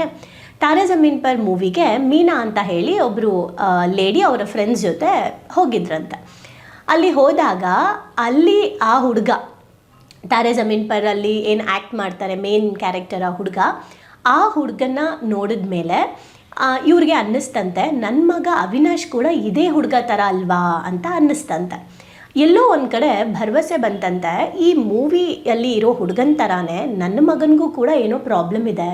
Okay. ತಾರೆ ಜಮೀನ್ per ಮೂವಿಗೆ ಮೀನಾ ಅಂತ ಹೇಳಿ ಒಬ್ಬರು ಲೇಡಿ ಅವರ ಫ್ರೆಂಡ್ಸ್ ಜೊತೆ ಹೋಗಿದ್ರಂತೆ. ಅಲ್ಲಿ ಹೋದಾಗ ಅಲ್ಲಿ ಆ ಹುಡುಗ, ತಾರೆ ಜಮೀನ್ ಪರ್ ಅಲ್ಲಿ ಏನು ಆ್ಯಕ್ಟ್ ಮಾಡ್ತಾರೆ ಮೇನ್ ಕ್ಯಾರೆಕ್ಟರ್ ಆ ಹುಡುಗ, ಆ ಹುಡುಗನ ನೋಡಿದ ಮೇಲೆ ಇವ್ರಿಗೆ ಅನ್ನಿಸ್ತಂತೆ ನನ್ನ ಮಗ ಅವಿನಾಶ್ ಕೂಡ ಇದೇ ಹುಡುಗ ಥರ ಅಲ್ವಾ? ಅಂತ ಅನ್ನಿಸ್ತಂತೆ. ಎಲ್ಲೋ ಒಂದು ಕಡೆ ಭರವಸೆ ಬಂತಂತೆ, ಈ ಮೂವಿಯಲ್ಲಿ ಇರೋ ಹುಡುಗನ ಥರಾನೇ ನನ್ನ ಮಗನಿಗೂ ಕೂಡ ಏನೋ ಪ್ರಾಬ್ಲಮ್ ಇದೆ.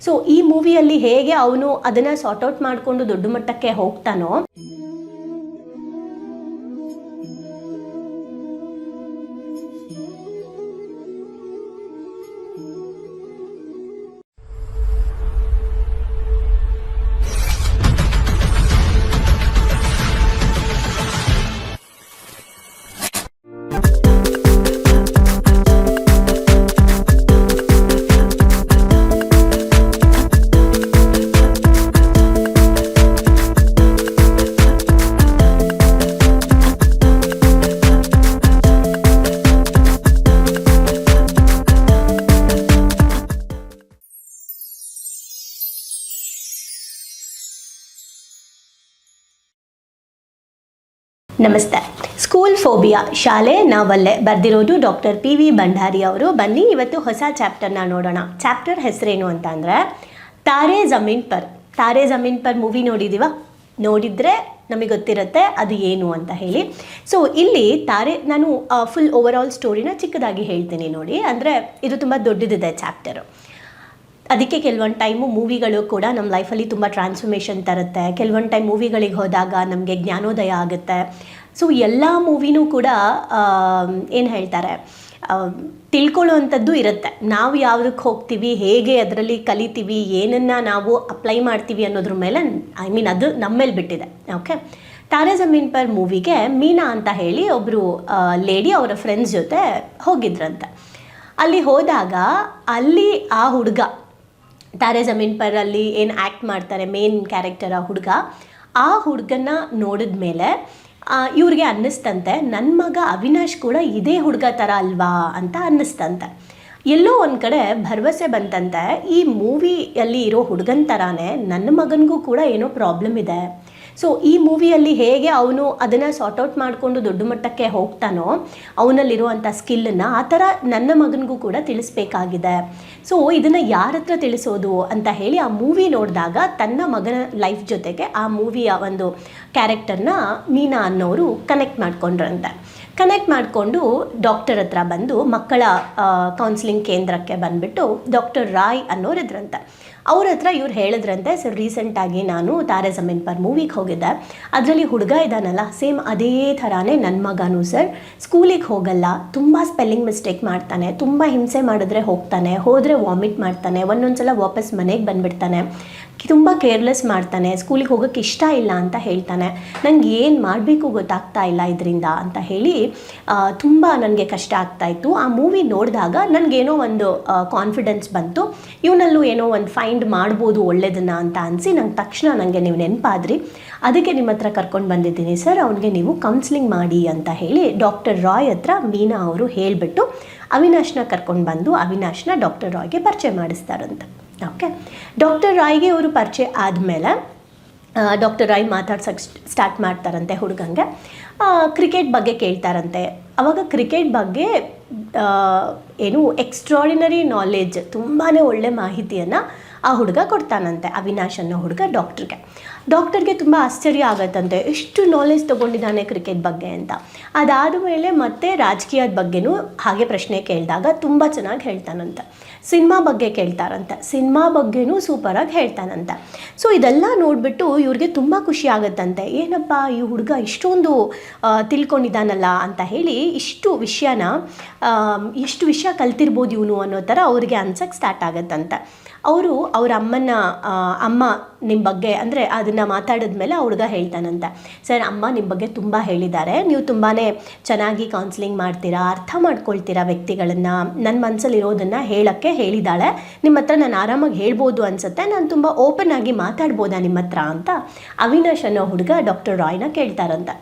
ಸೊ ಈ ಮೂವಿಯಲ್ಲಿ ಹೇಗೆ ಅವನು ಅದನ್ನು ಸಾರ್ಟ್ ಔಟ್ ಮಾಡಿಕೊಂಡು ದೊಡ್ಡ ಮಟ್ಟಕ್ಕೆ ಹೋಗ್ತಾನೋ ನಮಸ್ತೆ. ಸ್ಕೂಲ್ ಫೋಬಿಯಾ ಶಾಲೆ ನಾವಲ್ಲೇ ಬರೆದಿರೋದು ಡಾಕ್ಟರ್ ಪಿ ವಿ ಭಂಡಾರಿ ಅವರು. ಬನ್ನಿ, ಇವತ್ತು ಹೊಸ ಚಾಪ್ಟರ್ನ ನೋಡೋಣ. ಚಾಪ್ಟರ್ ಹೆಸರೇನು ಅಂತ ಅಂದರೆ, ತಾರೆ ಜಮೀನ್ ಪರ್. ತಾರೆ ಜಮೀನ್ ಪರ್ ಮೂವಿ ನೋಡಿದ್ದೀವ ನೋಡಿದರೆ ನಮಗೆ ಗೊತ್ತಿರುತ್ತೆ ಅದು ಏನು ಅಂತ ಹೇಳಿ. ಸೊ ಇಲ್ಲಿ ತಾರೆ, ನಾನು ಫುಲ್ ಓವರ್ ಆಲ್ ಸ್ಟೋರಿನ ಚಿಕ್ಕದಾಗಿ ಹೇಳ್ತೀನಿ ನೋಡಿ. ಅಂದರೆ, ಇದು ತುಂಬ ದೊಡ್ಡದಿದೆ ಚಾಪ್ಟರು ಅದಕ್ಕೆ ಕೆಲವೊಂದು ಟೈಮು ಮೂವಿಗಳು ಕೂಡ ನಮ್ಮ ಲೈಫಲ್ಲಿ ತುಂಬ ಟ್ರಾನ್ಸ್ಫರ್ಮೇಷನ್ ತರುತ್ತೆ. ಕೆಲವೊಂದು ಟೈಮ್ ಮೂವಿಗಳಿಗೆ ಹೋದಾಗ ನಮಗೆ ಜ್ಞಾನೋದಯ ಆಗುತ್ತೆ. ಸೊ ಎಲ್ಲ ಮೂವಿನೂ ಕೂಡ ಏನು ಹೇಳ್ತಾರೆ ತಿಳ್ಕೊಳ್ಳೋ ಅಂಥದ್ದು ಇರುತ್ತೆ. ನಾವು ಯಾವುದಕ್ಕೆ ಹೋಗ್ತೀವಿ, ಹೇಗೆ ಅದರಲ್ಲಿ ಕಲಿತೀವಿ, ಏನನ್ನು ನಾವು ಅಪ್ಲೈ ಮಾಡ್ತೀವಿ ಅನ್ನೋದ್ರ ಮೇಲೆ ಐ ಮೀನ್ ಅದು ನಮ್ಮ ಮೇಲೆ ಬಿಟ್ಟಿದೆ. ಓಕೆ ತಾರೆ ಜಮೀನ್ ಪರ್ ಮೂವಿಗೆ ಮೀನಾ ಅಂತ ಹೇಳಿ ಒಬ್ಬರು ಲೇಡಿ ಅವರ ಫ್ರೆಂಡ್ಸ್ ಜೊತೆ ಹೋಗಿದ್ರಂತೆ. ಅಲ್ಲಿ ಹೋದಾಗ, ಅಲ್ಲಿ ಆ ಹುಡುಗ, ತಾರೆ ಜಮೀನ್ ಪರ್ ಅಲ್ಲಿ ಏನು ಆ್ಯಕ್ಟ್ ಮಾಡ್ತಾರೆ ಮೇನ್ ಕ್ಯಾರೆಕ್ಟರ್ ಆ ಹುಡುಗ, ಆ ಹುಡುಗನ ನೋಡಿದ ಮೇಲೆ ಇವ್ರಿಗೆ ಅನ್ನಿಸ್ತಂತೆ ನನ್ನ ಮಗ ಅವಿನಾಶ್ ಕೂಡ ಇದೇ ಹುಡುಗ ಥರ ಅಲ್ವಾ ಅಂತ ಅನ್ನಿಸ್ತಂತೆ. ಎಲ್ಲೋ ಒಂದು ಕಡೆ ಭರವಸೆ ಬಂತಂತೆ, ಈ ಮೂವಿಯಲ್ಲಿ ಇರೋ ಹುಡುಗನ ಥರಾನೇ ನನ್ನ ಮಗನಿಗೂ ಕೂಡ ಏನೋ ಪ್ರಾಬ್ಲಮ್ ಇದೆ. ಸೊ ಈ ಮೂವಿಯಲ್ಲಿ ಹೇಗೆ ಅವನು ಅದನ್ನು ಸಾರ್ಟ್ ಔಟ್ ಮಾಡಿಕೊಂಡು ದೊಡ್ಡ ಮಟ್ಟಕ್ಕೆ ಹೋಗ್ತಾನೋ ಅವನಲ್ಲಿರುವಂಥ ಸ್ಕಿಲ್ಲನ್ನು ಆ ಥರ ನನ್ನ ಮಗನಿಗೂ ಕೂಡ ತಿಳಿಸ್ಬೇಕಾಗಿದೆ. ಸೊ ಇದನ್ನು ಯಾರ ಹತ್ರ ತಿಳಿಸೋದು ಅಂತ ಹೇಳಿ ಆ ಮೂವಿ ನೋಡಿದಾಗ ತನ್ನ ಮಗನ ಲೈಫ್ ಜೊತೆಗೆ ಆ ಮೂವಿಯ ಒಂದು ಕ್ಯಾರೆಕ್ಟರ್ನ ಮೀನಾ ಅನ್ನೋರು ಕನೆಕ್ಟ್ ಮಾಡ್ಕೊಂಡ್ರಂತೆ. ಕನೆಕ್ಟ್ ಮಾಡಿಕೊಂಡು ಡಾಕ್ಟರ್ ಹತ್ರ ಬಂದು ಮಕ್ಕಳ ಕೌನ್ಸಿಲಿಂಗ್ ಕೇಂದ್ರಕ್ಕೆ ಬಂದುಬಿಟ್ಟು ಡಾಕ್ಟರ್ ರಾಯ್ ಅನ್ನೋರು ಇದ್ರಂತೆ ಅವ್ರ ಹತ್ರ ಇವ್ರು ಹೇಳಿದ್ರಂತೆ, ಸರ್ ರೀಸೆಂಟಾಗಿ ನಾನು ತಾರೆ ಜಮೀನ್ ಪರ್ ಮೂವಿಗೆ ಹೋಗಿದ್ದೆ. ಅದರಲ್ಲಿ ಹುಡುಗ ಇದ್ದಾನಲ್ಲ ಸೇಮ್ ಅದೇ ಥರಾನೇ ನನ್ನ ಮಗನೂ, ಸರ್. ಸ್ಕೂಲಿಗೆ ಹೋಗಲ್ಲ, ತುಂಬ ಸ್ಪೆಲ್ಲಿಂಗ್ ಮಿಸ್ಟೇಕ್ ಮಾಡ್ತಾನೆ, ತುಂಬ ಹಿಂಸೆ ಮಾಡಿದ್ರೆ ಹೋಗ್ತಾನೆ, ಹೋದರೆ ವಾಮಿಟ್ ಮಾಡ್ತಾನೆ ಒಂದೊಂದು ಸಲ ವಾಪಸ್ ಮನೆಗೆ ಬಂದುಬಿಡ್ತಾನೆ. ತುಂಬ ಕೇರ್ಲೆಸ್ ಮಾಡ್ತಾನೆ, ಸ್ಕೂಲಿಗೆ ಹೋಗೋಕ್ಕೆ ಇಷ್ಟ ಇಲ್ಲ ಅಂತ ಹೇಳ್ತಾನೆ. ನನಗೆ ಏನು ಮಾಡಬೇಕು ಗೊತ್ತಾಗ್ತಾ ಇಲ್ಲ ಇದರಿಂದ ಅಂತ ಹೇಳಿ ತುಂಬ ನನಗೆ ಕಷ್ಟ ಆಗ್ತಾಯಿತ್ತು ಆ ಮೂವಿ ನೋಡಿದಾಗ ನನಗೇನೋ ಒಂದು ಕಾನ್ಫಿಡೆನ್ಸ್ ಬಂತು. ಇವನಲ್ಲೂ ಏನೋ ಒಂದು ಫೈಂಡ್ ಮಾಡ್ಬೋದು ಒಳ್ಳೇದನ್ನ ಅಂತ ಅನಿಸಿ ನಂಗೆ ತಕ್ಷಣ ನನಗೆ ನೀವು ನೆನಪಾದ್ರಿ. ಅದಕ್ಕೆ ನಿಮ್ಮ ಹತ್ರ ಕರ್ಕೊಂಡು ಬಂದಿದ್ದೀನಿ. ಸರ್, ಅವನಿಗೆ ನೀವು ಕೌನ್ಸಿಲಿಂಗ್ ಮಾಡಿ ಅಂತ ಹೇಳಿ ಡಾಕ್ಟರ್ ರಾಯ್ ಹತ್ರ ಮೀನಾ ಅವರು ಹೇಳಿಬಿಟ್ಟು ಅವಿನಾಶ್ನ ಕರ್ಕೊಂಡು ಬಂದು ಅವಿನಾಶ್ನ ಡಾಕ್ಟರ್ ರಾಯ್ಗೆ ಪರಿಚಯ ಮಾಡಿಸ್ತಾರಂತೆ. ಓಕೆ ಡಾಕ್ಟರ್ ರಾಯ್ಗೆ ಅವರು ಪರಿಚಯ ಆದಮೇಲೆ ಡಾಕ್ಟರ್ ರಾಯ್ ಮಾತಾಡ್ಸಕ್ಕೆ ಸ್ಟಾರ್ಟ್ ಮಾಡ್ತಾರಂತೆ ಹುಡುಗಂಗೆ. ಕ್ರಿಕೆಟ್ ಬಗ್ಗೆ ಕೇಳ್ತಾರಂತೆ. ಅವಾಗ ಕ್ರಿಕೆಟ್ ಬಗ್ಗೆ ಏನು ಎಕ್ಸ್ಟ್ರಾಡಿನರಿ ನಾಲೆಜ್ ತುಂಬಾ ಒಳ್ಳೆ ಮಾಹಿತಿಯನ್ನು ಆ ಹುಡುಗ ಕೊಡ್ತಾನಂತೆ, ಅವಿನಾಶ್ ಅನ್ನೋ ಹುಡುಗ ಡಾಕ್ಟ್ರಿಗೆ ಡಾಕ್ಟರ್ಗೆ ತುಂಬ ಆಶ್ಚರ್ಯ ಆಗತ್ತಂತೆ. ಎಷ್ಟು ನಾಲೆಜ್ ತೊಗೊಂಡಿದ್ದಾನೆ ಕ್ರಿಕೆಟ್ ಬಗ್ಗೆ ಅಂತ. ಅದಾದ ಮೇಲೆ ಮತ್ತೆ ರಾಜಕೀಯದ ಬಗ್ಗೆನೂ ಹಾಗೆ ಪ್ರಶ್ನೆ ಕೇಳಿದಾಗ ತುಂಬ ಚೆನ್ನಾಗಿ ಹೇಳ್ತಾನಂತೆ. ಸಿನಿಮಾ ಬಗ್ಗೆ ಕೇಳ್ತಾರಂತೆ. ಸಿನಿಮಾ ಬಗ್ಗೆನೂ ಸೂಪರಾಗಿ ಹೇಳ್ತಾನಂತೆ. ಸೊ ಇದೆಲ್ಲ ನೋಡಿಬಿಟ್ಟು ಇವ್ರಿಗೆ ತುಂಬ ಖುಷಿ ಆಗುತ್ತಂತೆ. ಏನಪ್ಪ ಈ ಹುಡುಗ ಇಷ್ಟೊಂದು ತಿಳ್ಕೊಂಡಿದ್ದಾನಲ್ಲ ಅಂತ ಹೇಳಿ ಇಷ್ಟು ವಿಷಯನ ಎಷ್ಟು ವಿಷಯ ಕಲ್ತಿರ್ಬೋದು ಇವನು ಅನ್ನೋ ಥರ ಅವ್ರಿಗೆ ಅನ್ಸಕ್ಕೆ ಸ್ಟಾರ್ಟ್ ಆಗುತ್ತಂತೆ. ಅವರು ಅವ್ರ ಅಮ್ಮನ ಅಮ್ಮ ನಿಮ್ಮ ಬಗ್ಗೆ, ಅಂದರೆ ಅದನ್ನು ಮಾತಾಡಿದ ಮೇಲೆ ಹುಡುಗ ಹೇಳ್ತಾನಂತೆ. ಸರ್, ಅಮ್ಮ ನಿಮ್ಮ ಬಗ್ಗೆ ತುಂಬ ಹೇಳಿದ್ದಾರೆ. ನೀವು ತುಂಬಾ ಚೆನ್ನಾಗಿ ಕೌನ್ಸಿಲಿಂಗ್ ಮಾಡ್ತೀರಾ, ಅರ್ಥ ಮಾಡ್ಕೊಳ್ತೀರಾ ವ್ಯಕ್ತಿಗಳನ್ನು. ನನ್ನ ಮನಸ್ಸಲ್ಲಿರೋದನ್ನು ಹೇಳೋಕ್ಕೆ ಹೇಳಿದ್ದಾಳೆ. ನಿಮ್ಮ ಹತ್ರ ನಾನು ಆರಾಮಾಗಿ ಹೇಳ್ಬೋದು ಅನ್ಸುತ್ತೆ. ನಾನು ತುಂಬ ಓಪನ್ ಆಗಿ ಮಾತಾಡ್ಬೋದಾ ನಿಮ್ಮ ಹತ್ರ? ಅಂತ ಅವಿನಾಶ್ ಅನ್ನೋ ಹುಡುಗ ಡಾಕ್ಟರ್ ರಾಯ್ನ ಕೇಳ್ತಾರಂತೆ.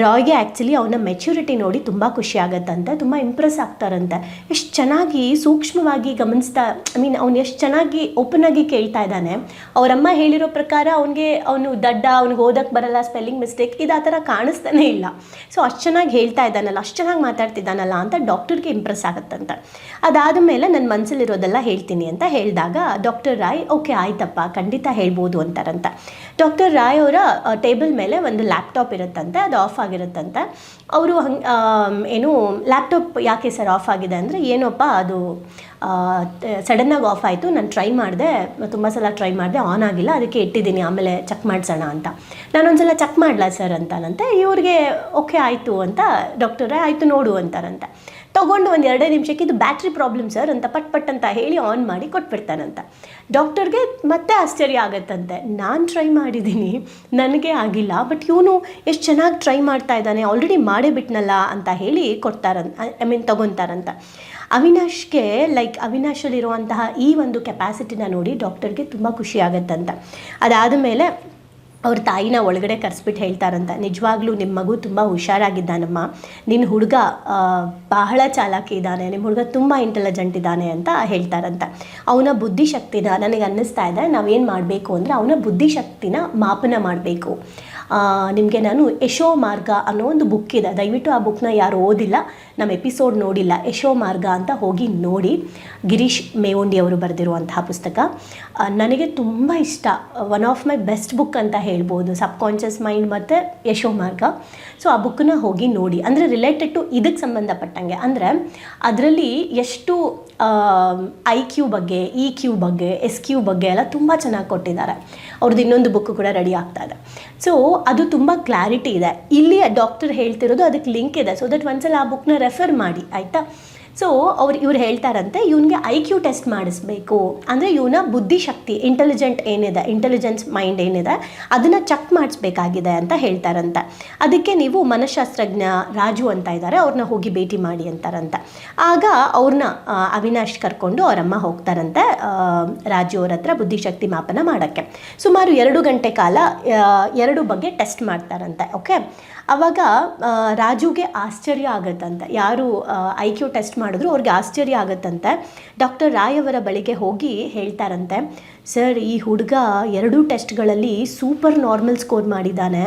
ರಾಯ್ಗೆ ಆ್ಯಕ್ಚುಲಿ ಅವನ ಮೆಚ್ಯೂರಿಟಿ ನೋಡಿ ತುಂಬ ಖುಷಿ ಆಗತ್ತಂತೆ, ತುಂಬ ಇಂಪ್ರೆಸ್ ಆಗ್ತಾರಂತೆ. ಎಷ್ಟು ಚೆನ್ನಾಗಿ ಸೂಕ್ಷ್ಮವಾಗಿ ಗಮನಿಸ್ತಾ ಐ ಮೀನ್ ಅವ್ನು ಎಷ್ಟು ಚೆನ್ನಾಗಿ ಓಪನ್ ಆಗಿ ಕೇಳ್ತಾ ಇದ್ದಾನೆ. ಅವರಮ್ಮ ಹೇಳಿರೋ ಪ್ರಕಾರ ಅವನಿಗೆ ಅವನು ದಡ್ಡ, ಅವ್ನಿಗೆ ಓದಕ್ಕೆ ಬರಲ್ಲ ಸ್ಪೆಲ್ಲಿಂಗ್ ಮಿಸ್ಟೇಕ್ ಇದು ಆ ಥರ ಕಾಣಿಸ್ತಾನೇ ಇಲ್ಲ. ಸೊ ಅಷ್ಟು ಚೆನ್ನಾಗಿ ಹೇಳ್ತಾ ಇದ್ದಾನಲ್ಲ, ಅಷ್ಟು ಚೆನ್ನಾಗಿ ಮಾತಾಡ್ತಿದ್ದಾನಲ್ಲ ಅಂತ ಡಾಕ್ಟರ್ಗೆ ಇಂಪ್ರೆಸ್ ಆಗುತ್ತಂತೆ. ಅದಾದ ಮೇಲೆ ನನ್ನ ಮನಸ್ಸಲ್ಲಿರೋದೆಲ್ಲ ಹೇಳ್ತೀನಿ ಅಂತ ಹೇಳಿದಾಗ ಡಾಕ್ಟರ್ ರಾಯ್ ಓಕೆ ಆಯ್ತಪ್ಪ, ಖಂಡಿತ ಹೇಳ್ಬೋದು ಅಂತಾರಂತೆ. ಡಾಕ್ಟರ್ ರಾಯ್ ಅವರ ಟೇಬಲ್ ಮೇಲೆ ಒಂದು ಲ್ಯಾಪ್ಟಾಪ್ ಇರುತ್ತಂತೆ, ಅದು ಆಫ್ ಆಗಿರುತ್ತಂತೆ. ಅವರು ಹಂಗೆ ಏನು ಲ್ಯಾಪ್ಟಾಪ್ ಯಾಕೆ ಸರ್ ಆಫ್ ಆಗಿದೆ ಅಂದರೆ ಏನೋಪ್ಪ ಅದು ಸಡನ್ನಾಗಿ ಆಫ್ ಆಯಿತು, ನಾನು ಟ್ರೈ ಮಾಡಿದೆ, ತುಂಬ ಸಲ ಟ್ರೈ ಮಾಡಿದೆ ಆನ್ ಆಗಿಲ್ಲ, ಅದಕ್ಕೆ ಇಟ್ಟಿದ್ದೀನಿ, ಆಮೇಲೆ ಚೆಕ್ ಮಾಡಿಸೋಣ ಅಂತ. ನಾನೊಂದ್ಸಲ ಚೆಕ್ ಮಾಡಲ ಸರ್ ಅಂತಾನಂತೆ ಇವ್ರಿಗೆ ಓಕೆ ಆಯಿತು ಅಂತ ಡಾಕ್ಟರೇ ಆಯಿತು ನೋಡು ಅಂತಾರಂತೆ. ತೊಗೊಂಡು ಒಂದು ಎರಡೇ ನಿಮಿಷಕ್ಕೆ ಇದು ಬ್ಯಾಟ್ರಿ ಪ್ರಾಬ್ಲಮ್ ಸರ್ ಅಂತ ಪಟ್ ಪಟ್ ಅಂತ ಹೇಳಿ ಆನ್ ಮಾಡಿ ಕೊಟ್ಬಿಡ್ತಾನಂತ. ಡಾಕ್ಟರ್ಗೆ ಮತ್ತೆ ಆಶ್ಚರ್ಯ ಆಗತ್ತಂತೆ. ನಾನು ಟ್ರೈ ಮಾಡಿದ್ದೀನಿ ನನಗೆ ಆಗಿಲ್ಲ ಬಟ್ ಇವನು ಎಷ್ಟು ಚೆನ್ನಾಗಿ ಟ್ರೈ ಮಾಡ್ತಾ ಇದ್ದಾನೆ ಆಲ್ರೆಡಿ ಮಾಡೇ ಬಿಟ್ನಲ್ಲ ಅಂತ ಹೇಳಿ ಕೊಡ್ತಾರಂತ ಐ ಮೀನ್ ತೊಗೊತಾರಂತ. ಅವಿನಾಶ್ಗೆ ಲೈಕ್ ಅವಿನಾಶಲ್ಲಿರುವಂತಹ ಈ ಒಂದು ಕೆಪಾಸಿಟಿನ ನೋಡಿ ಡಾಕ್ಟರ್ಗೆ ತುಂಬ ಖುಷಿ ಆಗತ್ತಂತ. ಅದಾದ ಮೇಲೆ ಅವ್ರ ತಾಯಿನ ಒಳಗಡೆ ಕರೆಸ್ಬಿಟ್ಟು ಹೇಳ್ತಾರಂತ. ನಿಜವಾಗ್ಲೂ ನಿಮ್ಮ ಮಗು ತುಂಬ ಹುಷಾರಾಗಿದ್ದಾನಮ್ಮ. ನಿನ್ನ ಹುಡುಗ ಬಹಳ ಚಾಲಾಕಿ ಇದ್ದಾನೆ ನಿಮ್ಮ ಹುಡುಗ ತುಂಬ ಇಂಟೆಲಿಜೆಂಟ್ ಇದ್ದಾನೆ ಅಂತ ಹೇಳ್ತಾರಂತ. ಅವನ ಬುದ್ಧಿಶಕ್ತಿನ ನನಗೆ ಅನ್ನಿಸ್ತಾ ಇದೆ. ನಾವೇನು ಮಾಡಬೇಕು ಅಂದರೆ ಅವನ ಬುದ್ಧಿಶಕ್ತಿನ ಮಾಪನ ಮಾಡಬೇಕು. ನಿಮಗೆ ನಾನು ಯಶೋ ಮಾರ್ಗ ಅನ್ನೋ ಒಂದು ಬುಕ್ ಇದೆ. ದಯವಿಟ್ಟು ಆ ಬುಕ್ನ ಯಾರು ಓದಿಲ್ಲ, ನಮ್ಮ ಎಪಿಸೋಡ್ ನೋಡಿಲ್ಲ, ಯಶೋ ಮಾರ್ಗ ಅಂತ ಹೋಗಿ ನೋಡಿ. ಗಿರೀಶ್ ಮೇವಂಡಿ ಅವರು ಬರೆದಿರುವಂತಹ ಪುಸ್ತಕ. ನನಗೆ ತುಂಬ ಇಷ್ಟ. One of my best book ಅಂತ ಹೇಳ್ಬೋದು. ಸಬ್ ಕಾನ್ಷಿಯಸ್ ಮೈಂಡ್ ಮತ್ತು ಯಶೋ ಮಾರ್ಗ. ಸೊ ಆ ಬುಕ್ನ ಹೋಗಿ ನೋಡಿ. ಅಂದರೆ ರಿಲೇಟೆಡ್ ಟು ಇದಕ್ಕೆ ಸಂಬಂಧಪಟ್ಟಂಗೆ. ಅಂದರೆ ಅದರಲ್ಲಿ ಎಷ್ಟು ಐ ಕ್ಯೂ ಬಗ್ಗೆ ಇ ಕ್ಯೂ ಬಗ್ಗೆ ಎಸ್ ಕ್ಯೂ ಬಗ್ಗೆ ಎಲ್ಲ ತುಂಬ ಚೆನ್ನಾಗಿ ಕೊಟ್ಟಿದ್ದಾರೆ. ಅವ್ರದ್ದು ಇನ್ನೊಂದು ಬುಕ್ ಕೂಡ ರೆಡಿ ಆಗ್ತಾ ಇದೆ. ಸೊ ಅದು ತುಂಬ ಕ್ಲಾರಿಟಿ ಇದೆ. ಇಲ್ಲಿ ಡಾಕ್ಟರ್ ಹೇಳ್ತಿರೋದು ಅದಕ್ಕೆ ಲಿಂಕ್ ಇದೆ. ಸೊ ದಟ್ ಒಂದ್ಸಲ ಆ ಬುಕ್ನ ರೆಫರ್ ಮಾಡಿ, ಆಯಿತಾ? ಸೊ ಅವ್ರು ಇವ್ರು ಹೇಳ್ತಾರಂತೆ, ಇವನಿಗೆ ಐ ಕ್ಯೂ ಟೆಸ್ಟ್ ಮಾಡಿಸ್ಬೇಕು. ಅಂದರೆ ಇವನ ಬುದ್ಧಿಶಕ್ತಿ ಇಂಟೆಲಿಜೆಂಟ್ ಏನಿದೆ ಇಂಟೆಲಿಜೆನ್ಸ್ ಮೈಂಡ್ ಏನಿದೆ, ಅದನ್ನು ಚೆಕ್ ಮಾಡಿಸ್ಬೇಕಾಗಿದೆ ಅಂತ ಹೇಳ್ತಾರಂತೆ. ಅದಕ್ಕೆ ನೀವು ಮನಃಶಾಸ್ತ್ರಜ್ಞ ರಾಜು ಅಂತ ಇದ್ದಾರೆ ಅವ್ರನ್ನ ಹೋಗಿ ಭೇಟಿ ಮಾಡಿ ಅಂತಾರಂತೆ. ಆಗ ಅವ್ರನ್ನ ಅವಿನಾಶ್ ಕರ್ಕೊಂಡು ಅವರಮ್ಮ ಹೋಗ್ತಾರಂತೆ ರಾಜು ಅವ್ರ ಹತ್ರ ಬುದ್ಧಿಶಕ್ತಿ ಮಾಪನ ಮಾಡೋಕ್ಕೆ. ಸುಮಾರು ಎರಡು ಗಂಟೆ ಕಾಲ ಎರಡು ಬಗ್ಗೆ ಟೆಸ್ಟ್ ಮಾಡ್ತಾರಂತೆ ಓಕೆ ಅವಾಗ ರಾಜುಗೆ ಆಶ್ಚರ್ಯ ಆಗತ್ತಂತೆ. ಯಾರು ಐ ಕ್ಯೂ ಟೆಸ್ಟ್ ಮಾಡಿದ್ರು, ಅವ್ರಿಗೆ ಆಶ್ಚರ್ಯ ಆಗತ್ತಂತೆ. ಡಾಕ್ಟರ್ ರಾಯ್ ಅವರ ಬಳಿಗೆ ಹೋಗಿ ಹೇಳ್ತಾರಂತೆ ಸರ್, ಈ ಹುಡುಗ ಎರಡೂ ಟೆಸ್ಟ್ಗಳಲ್ಲಿ ಸೂಪರ್ ನಾರ್ಮಲ್ ಸ್ಕೋರ್ ಮಾಡಿದ್ದಾನೆ.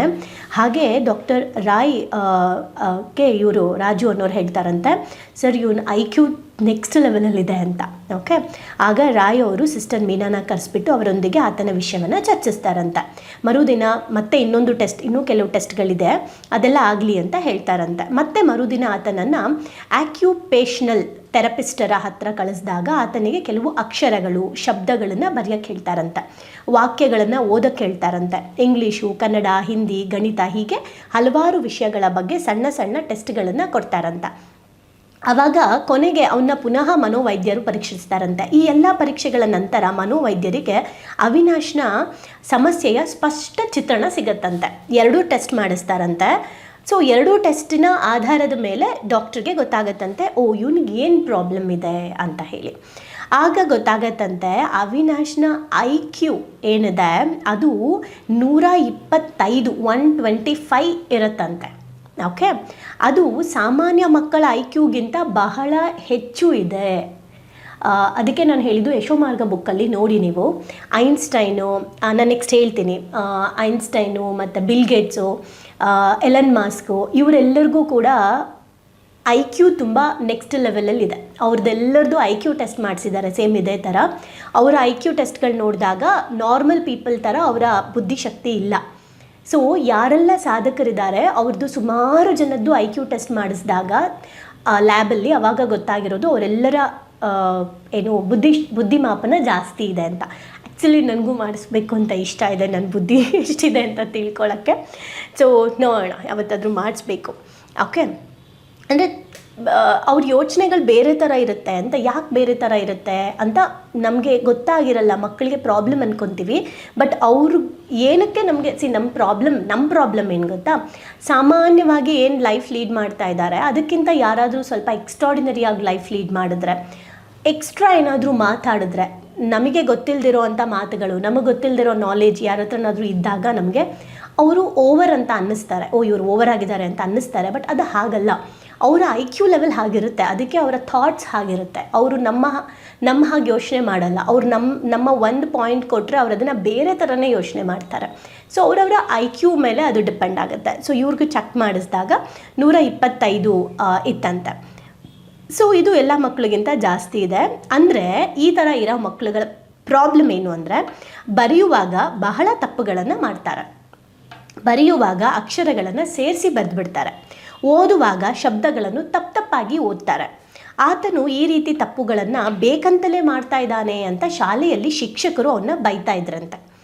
ಹಾಗೆ ಡಾಕ್ಟರ್ ರಾಯ್ ಕೆ, ಇವರು ರಾಜು ಅನ್ನೋರು ಹೇಳ್ತಾರಂತೆ, ಸರ್, ಇವನು ಐ ಕ್ಯೂ ನೆಕ್ಸ್ಟ್ ಲೆವೆಲಲ್ಲಿದೆ ಅಂತ. ಓಕೆ? ಆಗ ರಾಯ್ ಅವರು ಸಿಸ್ಟರ್ ಮೀನಾನ ಕರೆಸ್ಬಿಟ್ಟು ಅವರೊಂದಿಗೆ ಆತನ ವಿಷಯವನ್ನು ಚರ್ಚಿಸ್ತಾರಂತೆ. ಮರುದಿನ ಮತ್ತೆ ಇನ್ನೊಂದು ಟೆಸ್ಟ್, ಇನ್ನೂ ಕೆಲವು ಟೆಸ್ಟ್ಗಳಿದೆ, ಅದೆಲ್ಲ ಆಗಲಿ ಅಂತ ಹೇಳ್ತಾರಂತೆ. ಮತ್ತೆ ಮರುದಿನ ಆತನನ್ನು ಆಕ್ಯುಪೇಷನಲ್ ಥೆರಪಿಸ್ಟರ ಹತ್ರ ಕಳಿಸಿದಾಗ ಆತನಿಗೆ ಕೆಲವು ಅಕ್ಷರಗಳು, ಶಬ್ದಗಳನ್ನು ಬರೆಯೋಕ್ಕೆ ಹೇಳ್ತಾರಂತೆ. ವಾಕ್ಯಗಳನ್ನು ಓದಕ್ಕೆ ಹೇಳ್ತಾರಂತೆ. ಇಂಗ್ಲೀಷು ಕನ್ನಡ, ಹಿಂದಿ, ಗಣಿತ ಹೀಗೆ ಹಲವಾರು ವಿಷಯಗಳ ಬಗ್ಗೆ ಸಣ್ಣ ಸಣ್ಣ ಟೆಸ್ಟ್ಗಳನ್ನು ಕೊಡ್ತಾರಂತ. ಆವಾಗ ಕೊನೆಗೆ ಅವನ್ನ ಪುನಃ ಮನೋವೈದ್ಯರು ಪರೀಕ್ಷಿಸ್ತಾರಂತೆ. ಈ ಎಲ್ಲ ಪರೀಕ್ಷೆಗಳ ನಂತರ ಮನೋವೈದ್ಯರಿಗೆ ಅವಿನಾಶ್ನ ಸಮಸ್ಯೆಯ ಸ್ಪಷ್ಟ ಚಿತ್ರಣ ಸಿಗತ್ತಂತೆ. ಎರಡೂ ಟೆಸ್ಟ್ ಮಾಡಿಸ್ತಾರಂತೆ. ಸೊ ಎರಡೂ ಟೆಸ್ಟಿನ ಆಧಾರದ ಮೇಲೆ ಡಾಕ್ಟ್ರಿಗೆ ಗೊತ್ತಾಗತ್ತಂತೆ ಓ ಇವನಿಗೆ ಏನು ಪ್ರಾಬ್ಲಮ್ ಇದೆ ಅಂತ ಹೇಳಿ. ಆಗ ಗೊತ್ತಾಗತ್ತಂತೆ ಅವಿನಾಶ್ನ ಐ ಕ್ಯೂ ಏನಿದೆ ಅದು ನೂರ ಇಪ್ಪತ್ತೈದು ಒನ್ ಟ್ವೆಂಟಿ ಫೈ ಇರುತ್ತಂತೆ. ಓಕೆ? ಅದು ಸಾಮಾನ್ಯ ಮಕ್ಕಳ ಐ ಕ್ಯೂಗಿಂತ ಬಹಳ ಹೆಚ್ಚು ಇದೆ. ಅದಕ್ಕೆ ನಾನು ಹೇಳಿದ್ದು ಯಶೋಮಾರ್ಗ ಬುಕ್ಕಲ್ಲಿ ನೋಡಿ ನೀವು. ಐನ್ಸ್ಟೈನು ನಾನು ನೆಕ್ಸ್ಟ್ ಹೇಳ್ತೀನಿ. ಐನ್ಸ್ಟೈನು ಮತ್ತು ಬಿಲ್ ಗೇಟ್ಸು ಆ, ಎಲನ್ ಮಾಸ್ಕು ಇವರೆಲ್ಲರಿಗೂ ಕೂಡ ಐ ಕ್ಯೂ ತುಂಬ ನೆಕ್ಸ್ಟ್ ಲೆವೆಲಲ್ಲಿದೆ ಅವ್ರದ್ದೆಲ್ಲರದು ಐ ಕ್ಯೂ ಟೆಸ್ಟ್ ಮಾಡಿಸಿದ್ದಾರೆ ಸೇಮ್ ಇದೇ ಥರ ಅವರ ಐ ಕ್ಯೂ ಟೆಸ್ಟ್ಗಳು ನೋಡಿದಾಗ ನಾರ್ಮಲ್ ಪೀಪಲ್ ಥರ ಅವರ ಬುದ್ಧಿಶಕ್ತಿ ಇಲ್ಲ. ಸೊ ಯಾರೆಲ್ಲ ಸಾಧಕರಿದ್ದಾರೆ ಅವ್ರದ್ದು ಸುಮಾರು ಜನದ್ದು ಐ ಕ್ಯೂ ಟೆಸ್ಟ್ ಮಾಡಿಸಿದಾಗ ಲ್ಯಾಬಲ್ಲಿ ಅವಾಗ ಗೊತ್ತಾಗಿರೋದು ಅವರೆಲ್ಲರ ಏನು ಬುದ್ಧಿ ಬುದ್ಧಿಮಾಪನ ಜಾಸ್ತಿ ಇದೆ ಅಂತ. ಆ್ಯಕ್ಚುಲಿ ನನಗೂ ಮಾಡಿಸ್ಬೇಕು ಅಂತ ಇಷ್ಟ ಇದೆ ನನ್ನ ಬುದ್ಧಿ ಎಷ್ಟಿದೆ ಅಂತ ತಿಳ್ಕೊಳ್ಳೋಕ್ಕೆ ಸೊ ನೋಡೋಣ ಯಾವತ್ತಾದರೂ ಮಾಡಿಸ್ಬೇಕು. ಓಕೆ ಅಂದರೆ ಅವ್ರ ಯೋಚನೆಗಳು ಬೇರೆ ಥರ ಇರುತ್ತೆ ಅಂತ, ಯಾಕೆ ಬೇರೆ ಥರ ಇರುತ್ತೆ ಅಂತ ನಮಗೆ ಗೊತ್ತಾಗಿರಲ್ಲ, ಮಕ್ಕಳಿಗೆ ಪ್ರಾಬ್ಲಮ್ ಅನ್ಕೊತೀವಿ. ಬಟ್ ಅವರು ಏನಕ್ಕೆ ನಮಗೆ ಸಿ ನಮ್ಮ ಪ್ರಾಬ್ಲಮ್ ನಮ್ಮ ಪ್ರಾಬ್ಲಮ್ ಏನು ಗೊತ್ತಾ? ಸಾಮಾನ್ಯವಾಗಿ ಏನು ಲೈಫ್ ಲೀಡ್ ಮಾಡ್ತಾ ಇದ್ದಾರೆ, ಅದಕ್ಕಿಂತ ಯಾರಾದರೂ ಸ್ವಲ್ಪ ಎಕ್ಸ್ಟ್ರಾಡಿನರಿಯಾಗಿ ಲೈಫ್ ಲೀಡ್ ಮಾಡಿದ್ರೆ ಎಕ್ಸ್ಟ್ರಾ ಏನಾದರೂ ಮಾತಾಡಿದ್ರೆ ನಮಗೆ ಗೊತ್ತಿಲ್ಲದಿರೋ ಅಂಥ ಮಾತುಗಳು, ನಮಗೆ ಗೊತ್ತಿಲ್ಲದಿರೋ ನಾಲೆಜ್ ಯಾರ ಹತ್ರನಾದರೂ ಇದ್ದಾಗ ನಮಗೆ ಅವರು ಓವರ್ ಅಂತ ಅನ್ನಿಸ್ತಾರೆ. ಓ, ಇವರು ಓವರ್ ಆಗಿದ್ದಾರೆ ಅಂತ ಅನ್ನಿಸ್ತಾರೆ. ಬಟ್ ಅದು ಹಾಗಲ್ಲ. ಅವರ ಐ ಕ್ಯೂ ಲೆವೆಲ್ ಹಾಗಿರುತ್ತೆ. ಅದಕ್ಕೆ ಅವರ ಥಾಟ್ಸ್ ಹಾಗಿರುತ್ತೆ. ಅವರು ನಮ್ಮ ನಮ್ಮ ಹಾಗೆ ಯೋಚನೆ ಮಾಡಲ್ಲ. ಅವ್ರು ನಮ್ಮ ನಮ್ಮ ಒಂದು ಪಾಯಿಂಟ್ ಕೊಟ್ಟರೆ ಅವ್ರು ಅದನ್ನು ಬೇರೆ ಥರನೇ ಯೋಚನೆ ಮಾಡ್ತಾರೆ. ಸೊ ಅವರವರ ಐ ಕ್ಯೂ ಮೇಲೆ ಅದು ಡಿಪೆಂಡ್ ಆಗುತ್ತೆ. ಸೊ ಇವ್ರಿಗೂ ಚೆಕ್ ಮಾಡಿಸಿದಾಗ ನೂರ ಇಪ್ಪತ್ತೈದು ಇತ್ತಂತೆ. ಸೊ ಇದು ಎಲ್ಲ ಮಕ್ಕಳಿಗಿಂತ ಜಾಸ್ತಿ ಇದೆ. ಅಂದರೆ, ಈ ಥರ ಇರೋ ಮಕ್ಕಳುಗಳ ಪ್ರಾಬ್ಲಮ್ ಏನು ಅಂದರೆ, ಬರೆಯುವಾಗ ಬಹಳ ತಪ್ಪುಗಳನ್ನು ಮಾಡ್ತಾರೆ. ಬರೆಯುವಾಗ ಅಕ್ಷರಗಳನ್ನು ಸೇರಿಸಿ ಬರೆದ್ಬಿಡ್ತಾರೆ. ಓದುವಾಗ ಶಬ್ದಗಳನ್ನು ತಪ್ಪು ತಪ್ಪಾಗಿ ಓದ್ತಾರೆ. ಆತನು ಈ ರೀತಿ ತಪ್ಪುಗಳನ್ನು ಬೇಕಂತಲೇ ಮಾಡ್ತಾ ಇದ್ದಾನೆ ಅಂತ ಶಾಲೆಯಲ್ಲಿ ಶಿಕ್ಷಕರು ಅವನ್ನ ಬೈತಾ ಇದ್ರಂತೆ.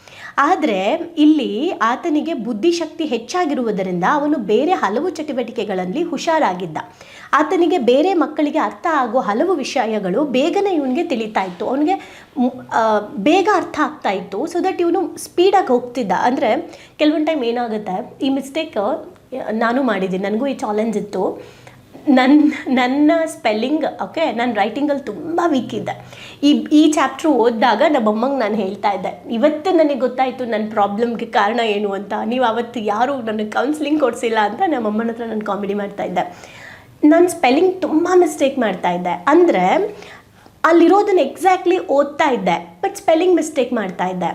ಆದರೆ ಇಲ್ಲಿ ಆತನಿಗೆ ಬುದ್ಧಿಶಕ್ತಿ ಹೆಚ್ಚಾಗಿರುವುದರಿಂದ ಅವನು ಬೇರೆ ಹಲವು ಚಟುವಟಿಕೆಗಳಲ್ಲಿ ಹುಷಾರಾಗಿದ್ದ. ಆತನಿಗೆ ಬೇರೆ ಮಕ್ಕಳಿಗೆ ಅರ್ಥ ಆಗೋ ಹಲವು ವಿಷಯಗಳು ಬೇಗನೆ ಇವನಿಗೆ ತಿಳಿತಾ ಇತ್ತು. ಅವನಿಗೆ ಬೇಗ ಅರ್ಥ ಆಗ್ತಾ ಇತ್ತು. ಸೊ ದಟ್ ಇವನು ಸ್ಪೀಡಾಗಿ ಹೋಗ್ತಿದ್ದ. ಅಂದರೆ ಕೆಲವೊಂದು ಟೈಮ್ ಏನಾಗುತ್ತೆ, ಈ ಮಿಸ್ಟೇಕ್ ನಾನು ಮಾಡಿದ್ದೀನಿ. ನನಗೂ ಈ ಚಾಲೆಂಜ್ ಇತ್ತು. ನನ್ನ ನನ್ನ ಸ್ಪೆಲ್ಲಿಂಗ್ ಓಕೆ ನಾನು ರೈಟಿಂಗಲ್ಲಿ ತುಂಬ ವೀಕ್ ಇದ್ದೆ. ಈ ಈ ಚಾಪ್ಟ್ರು ಓದಿದಾಗ ನಮ್ಮ ಅಮ್ಮಂಗೆ ನಾನು ಹೇಳ್ತಾ ಇದ್ದೆ, ಇವತ್ತು ನನಗೆ ಗೊತ್ತಾಯಿತು ನನ್ನ ಪ್ರಾಬ್ಲಮ್ಗೆ ಕಾರಣ ಏನು ಅಂತ. ನೀವು ಅವತ್ತು ಯಾರು ನನಗೆ ಕೌನ್ಸಿಲಿಂಗ್ ಕೊಡಿಸಿಲ್ಲ ಅಂತ ನಮ್ಮ ಅಮ್ಮನ ಹತ್ರ ನಾನು ಕಾಮಿಡಿ ಮಾಡ್ತಾ ಇದ್ದೆ. ನಾನು ಸ್ಪೆಲ್ಲಿಂಗ್ ತುಂಬ ಮಿಸ್ಟೇಕ್ ಮಾಡ್ತಾ ಇದ್ದೆ. ಅಂದರೆ ಅಲ್ಲಿರೋದನ್ನು ಎಕ್ಸಾಕ್ಟ್ಲಿ ಓದ್ತಾ ಇದ್ದೆ ಬಟ್ ಸ್ಪೆಲ್ಲಿಂಗ್ ಮಿಸ್ಟೇಕ್ ಮಾಡ್ತಾ ಇದ್ದೆ.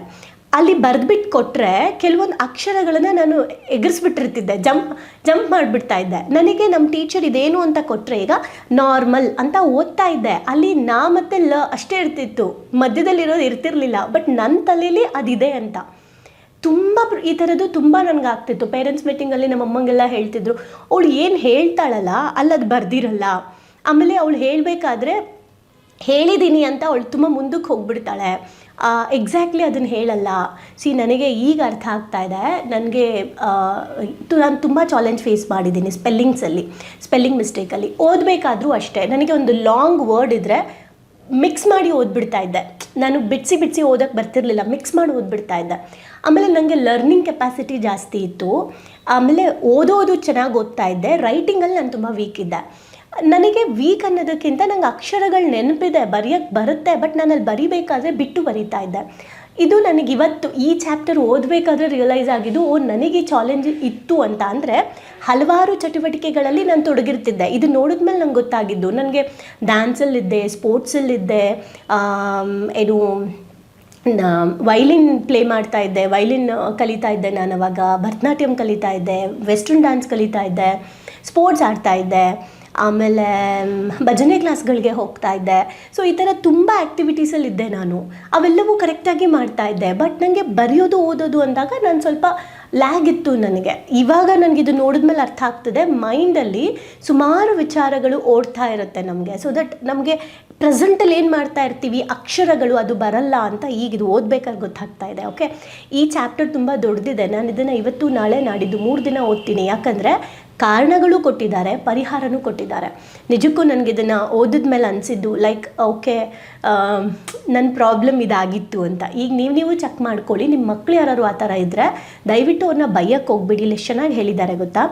ಅಲ್ಲಿ ಬರೆದ್ಬಿಟ್ಟು ಕೊಟ್ಟರೆ ಕೆಲವೊಂದು ಅಕ್ಷರಗಳನ್ನು ನಾನು ಎಗರಿಸ್ಬಿಟ್ಟಿರ್ತಿದ್ದೆ. ಜಂಪ್ ಜಂಪ್ ಮಾಡಿಬಿಡ್ತಾ ಇದ್ದೆ. ನನಗೆ ನಮ್ಮ ಟೀಚರ್ ಇದೇನು ಅಂತ ಕೊಟ್ಟರೆ ಈಗ ನಾರ್ಮಲ್ ಅಂತ ಓದ್ತಾ ಇದ್ದೆ. ಅಲ್ಲಿ ನಾ ಮತ್ತು ಲ ಅಷ್ಟೇ ಇರ್ತಿತ್ತು. ಮಧ್ಯದಲ್ಲಿರೋದು ಇರ್ತಿರ್ಲಿಲ್ಲ. ಬಟ್ ನನ್ನ ತಲೆಯಲ್ಲಿ ಅದಿದೆ ಅಂತ. ತುಂಬ ಈ ಥರದ್ದು ತುಂಬ ನನಗೆ ಆಗ್ತಿತ್ತು ಪೇರೆಂಟ್ಸ್ ಮೀಟಿಂಗಲ್ಲಿ ನಮ್ಮ ಅಮ್ಮಂಗೆಲ್ಲ ಹೇಳ್ತಿದ್ರು. ಅವಳು ಏನು ಹೇಳ್ತಾಳಲ್ಲ, ಅಲ್ಲದು ಬರ್ದಿರಲ್ಲ. ಆಮೇಲೆ ಅವಳು ಹೇಳಬೇಕಾದ್ರೆ ಹೇಳಿದ್ದೀನಿ ಅಂತ ಅವಳು ತುಂಬ ಮುಂದಕ್ಕೆ ಹೋಗ್ಬಿಡ್ತಾಳೆ. ಎಕ್ಸಾಕ್ಟ್ಲಿ ಅದನ್ನು ಹೇಳಲ್ಲ. ಸಿ ನನಗೆ ಈಗ ಅರ್ಥ ಆಗ್ತಾ ಇದೆ. ನನಗೆ ನಾನು ತುಂಬ ಚಾಲೆಂಜ್ ಫೇಸ್ ಮಾಡಿದ್ದೀನಿ ಸ್ಪೆಲ್ಲಿಂಗ್ಸಲ್ಲಿ ಸ್ಪೆಲ್ಲಿಂಗ್ ಮಿಸ್ಟೇಕಲ್ಲಿ ಓದಬೇಕಾದ್ರೂ ಅಷ್ಟೇ. ನನಗೆ ಒಂದು ಲಾಂಗ್ ವರ್ಡ್ ಇದ್ದರೆ ಮಿಕ್ಸ್ ಮಾಡಿ ಓದ್ಬಿಡ್ತಾ ಇದ್ದೆ. ನಾನು ಬಿಡಿಸಿ ಬಿಡಿಸಿ ಓದೋಕ್ಕೆ ಬರ್ತಿರ್ಲಿಲ್ಲ. ಮಿಕ್ಸ್ ಮಾಡಿ ಓದ್ಬಿಡ್ತಾ ಇದ್ದೆ. ಆಮೇಲೆ ನನಗೆ ಲರ್ನಿಂಗ್ ಕೆಪಾಸಿಟಿ ಜಾಸ್ತಿ ಇತ್ತು. ಆಮೇಲೆ ಓದೋದು ಚೆನ್ನಾಗಿ ಓದ್ತಾ ಇದ್ದೆ. ರೈಟಿಂಗಲ್ಲಿ ನಾನು ತುಂಬ ವೀಕ್ ಇದ್ದೆ. ನನಗೆ ವೀಕ್ ಅನ್ನೋದಕ್ಕಿಂತ ನಂಗೆ ಅಕ್ಷರಗಳು ನೆನಪಿದೆ ಬರೆಯೋಕ್ಕೆ ಬರುತ್ತೆ ಬಟ್ ನಾನು ಅಲ್ಲಿ ಬರಿಬೇಕಾದ್ರೆ ಬಿಟ್ಟು ಬರಿತಾ ಇದ್ದೆ. ಇದು ನನಗೆ ಇವತ್ತು ಈ ಚಾಪ್ಟರ್ ಓದಬೇಕಾದ್ರೆ ರಿಯಲೈಸ್ ಆಗಿದ್ದು, ಓ, ನನಗೆ ಚಾಲೆಂಜ್ ಇತ್ತು ಅಂತ ಅಂದರೆ, ಹಲವಾರು ಚಟುವಟಿಕೆಗಳಲ್ಲಿ ನಾನು ತೊಡಗಿರ್ತಿದ್ದೆ. ಇದು ನೋಡಿದ ಮೇಲೆ ನಂಗೆ ಗೊತ್ತಾಗಿದ್ದು. ನನಗೆ ಡ್ಯಾನ್ಸಲ್ಲಿದ್ದೆ ಸ್ಪೋರ್ಟ್ಸಲ್ಲಿದ್ದೆ ಏನು ವೈಲಿನ್ ಪ್ಲೇ ಮಾಡ್ತಾ ಇದ್ದೆ. ವೈಲಿನ್ ಕಲಿತಾ ಇದ್ದೆ ನಾನು ಅವಾಗ. ಭರತನಾಟ್ಯಂ ಕಲಿತಾ ಇದ್ದೆ. ವೆಸ್ಟರ್ನ್ ಡ್ಯಾನ್ಸ್ ಕಲಿತಾ ಇದ್ದೆ. ಸ್ಪೋರ್ಟ್ಸ್ ಆಡ್ತಾ ಇದ್ದೆ. ಆಮೇಲೆ ಭಜನೆ ಕ್ಲಾಸ್ಗಳಿಗೆ ಹೋಗ್ತಾ ಇದ್ದೆ. ಸೊ ಈ ಥರ ತುಂಬ ಆ್ಯಕ್ಟಿವಿಟೀಸಲ್ಲಿ ಇದ್ದೆ ನಾನು. ಅವೆಲ್ಲವೂ ಕರೆಕ್ಟಾಗಿ ಮಾಡ್ತಾ ಇದ್ದೆ. ಬಟ್ ನನಗೆ ಬರೆಯೋದು, ಓದೋದು ಅಂದಾಗ ನಾನು ಸ್ವಲ್ಪ ಲ್ಯಾಗ್ ಇತ್ತು ನನಗೆ. ಇವಾಗ ನನಗೆ ಇದು ನೋಡಿದ್ಮೇಲೆ ಅರ್ಥ ಆಗ್ತದೆ. ಮೈಂಡಲ್ಲಿ ಸುಮಾರು ವಿಚಾರಗಳು ಓಡ್ತಾ ಇರುತ್ತೆ ನಮಗೆ. ಸೊ ದಟ್ ನಮಗೆ ಪ್ರೆಸೆಂಟಲ್ಲಿ ಏನು ಮಾಡ್ತಾ ಇರ್ತೀವಿ, ಅಕ್ಷರಗಳು ಅದು ಬರಲ್ಲ ಅಂತ ಈಗ ಇದು ಓದ್ಬೇಕಾದ್ರೆ ಗೊತ್ತಾಗ್ತಾ ಇದೆ. ಓಕೆ ಈ ಚಾಪ್ಟರ್ ತುಂಬ ದೊಡ್ಡದಿದೆ ನಾನು ಇದನ್ನು ಇವತ್ತು ನಾಳೆ ನಾಡಿದ್ದು ಮೂರು ದಿನ ಓದ್ತೀನಿ. ಯಾಕಂದರೆ ಕಾರಣಗಳು ಕೊಟ್ಟಿದ್ದಾರೆ, ಪರಿಹಾರನೂ ಕೊಟ್ಟಿದ್ದಾರೆ. ನಿಜಕ್ಕೂ ನನಗೆ ಇದನ್ನು ಓದಿದ ಮೇಲೆ ಅನಿಸಿದ್ದು ಲೈಕ್ ಓಕೆ ನನ್ನ ಪ್ರಾಬ್ಲಮ್ ಇದಾಗಿತ್ತು ಅಂತ. ಈಗ ನೀವು ನೀವು ಚೆಕ್ ಮಾಡ್ಕೊಳ್ಳಿ ನಿಮ್ಮ ಮಕ್ಕಳು ಯಾರು ಆ ಥರ ಇದ್ದರೆ ದಯವಿಟ್ಟು ಅವ್ರನ್ನ ಬೈಯಕ್ಕೆ ಹೋಗ್ಬಿಡಿ ಇಲ್ಲಿ ಚೆನ್ನಾಗಿ ಹೇಳಿದ್ದಾರೆ ಗೊತ್ತಾ?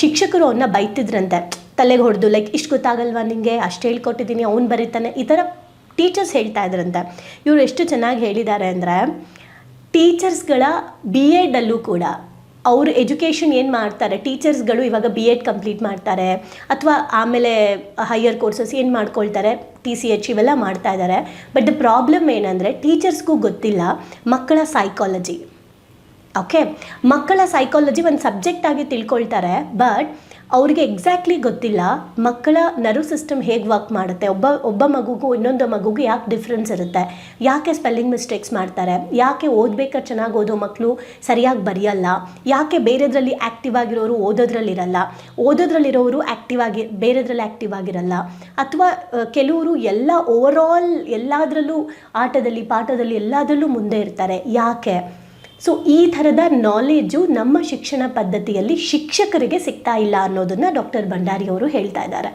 ಶಿಕ್ಷಕರು ಅವನ್ನ ಬೈತಿದ್ರಂತೆ. ತಲೆಗೆ ಹೊಡೆದು ಲೈಕ್ ಇಷ್ಟು ಗೊತ್ತಾಗಲ್ವಾ ನಿಮಗೆ ಅಷ್ಟು ಹೇಳ್ಕೊಟ್ಟಿದ್ದೀನಿ ಅವ್ನು ಬರೀತಾನೆ. ಈ ಥರ ಟೀಚರ್ಸ್ ಹೇಳ್ತಾ ಇದ್ರಂತೆ. ಇವರು ಎಷ್ಟು ಚೆನ್ನಾಗಿ ಹೇಳಿದ್ದಾರೆ ಅಂದರೆ ಟೀಚರ್ಸ್ಗಳ ಬಿ ಎಡಲ್ಲೂ ಕೂಡ ಅವರು ಎಜುಕೇಷನ್ ಏನು ಮಾಡ್ತಾರೆ? ಟೀಚರ್ಸ್ಗಳು ಇವಾಗ ಬಿ ಎಡ್ ಕಂಪ್ಲೀಟ್ ಮಾಡ್ತಾರೆ. ಅಥವಾ ಆಮೇಲೆ ಹೈಯರ್ ಕೋರ್ಸಸ್ ಏನು ಮಾಡ್ಕೊಳ್ತಾರೆ? ಟಿ ಸಿ ಎಚ್ ಇವೆಲ್ಲ ಮಾಡ್ತಾ ಇದ್ದಾರೆ ಬಟ್ ದ ಪ್ರಾಬ್ಲಮ್ ಏನಂದರೆ ಟೀಚರ್ಸ್ಗೂ ಗೊತ್ತಿಲ್ಲ ಮಕ್ಕಳ ಸೈಕಾಲಜಿ ಓಕೆ ಮಕ್ಕಳ ಸೈಕಾಲಜಿ ಒಂದು ಸಬ್ಜೆಕ್ಟಾಗಿ ತಿಳ್ಕೊಳ್ತಾರೆ ಬಟ್ ಅವ್ರಿಗೆ ಎಕ್ಸಾಕ್ಟ್ಲಿ ಗೊತ್ತಿಲ್ಲ. ಮಕ್ಕಳ ನರ್ವ್ ಸಿಸ್ಟಮ್ ಹೇಗೆ ವರ್ಕ್ ಮಾಡುತ್ತೆ? ಒಬ್ಬ ಒಬ್ಬ ಮಗುಗೂ ಇನ್ನೊಂದು ಮಗುಗೂ ಯಾಕೆ ಡಿಫ್ರೆನ್ಸ್ ಇರುತ್ತೆ? ಯಾಕೆ ಸ್ಪೆಲ್ಲಿಂಗ್ ಮಿಸ್ಟೇಕ್ಸ್ ಮಾಡ್ತಾರೆ? ಯಾಕೆ ಓದಬೇಕಾದ್ರೆ ಚೆನ್ನಾಗಿ ಓದೋ ಮಕ್ಕಳು ಸರಿಯಾಗಿ ಬರೆಯಲ್ಲ? ಯಾಕೆ ಬೇರೆದ್ರಲ್ಲಿ ಆ್ಯಕ್ಟಿವ್ ಆಗಿರೋರು ಓದೋದ್ರಲ್ಲಿರಲ್ಲ? ಓದೋದ್ರಲ್ಲಿರೋರು ಆ್ಯಕ್ಟಿವ್ ಆಗಿ, ಬೇರೆದ್ರಲ್ಲಿ ಆ್ಯಕ್ಟಿವ್ ಆಗಿರಲ್ಲ? ಅಥವಾ ಕೆಲವರು ಎಲ್ಲ ಓವರಾಲ್ ಎಲ್ಲದರಲ್ಲೂ ಆಟದಲ್ಲಿ, ಪಾಠದಲ್ಲಿ ಎಲ್ಲದರಲ್ಲೂ ಮುಂದೆ ಇರ್ತಾರೆ. ಯಾಕೆ? ಸೊ ಈ ಥರದ ನಾಲೆಜು ನಮ್ಮ ಶಿಕ್ಷಣ ಪದ್ಧತಿಯಲ್ಲಿ ಶಿಕ್ಷಕರಿಗೆ ಸಿಗ್ತಾ ಇಲ್ಲ ಅನ್ನೋದನ್ನು ಡಾಕ್ಟರ್ ಭಂಡಾರಿ ಅವರು ಹೇಳ್ತಾ ಇದ್ದಾರೆ.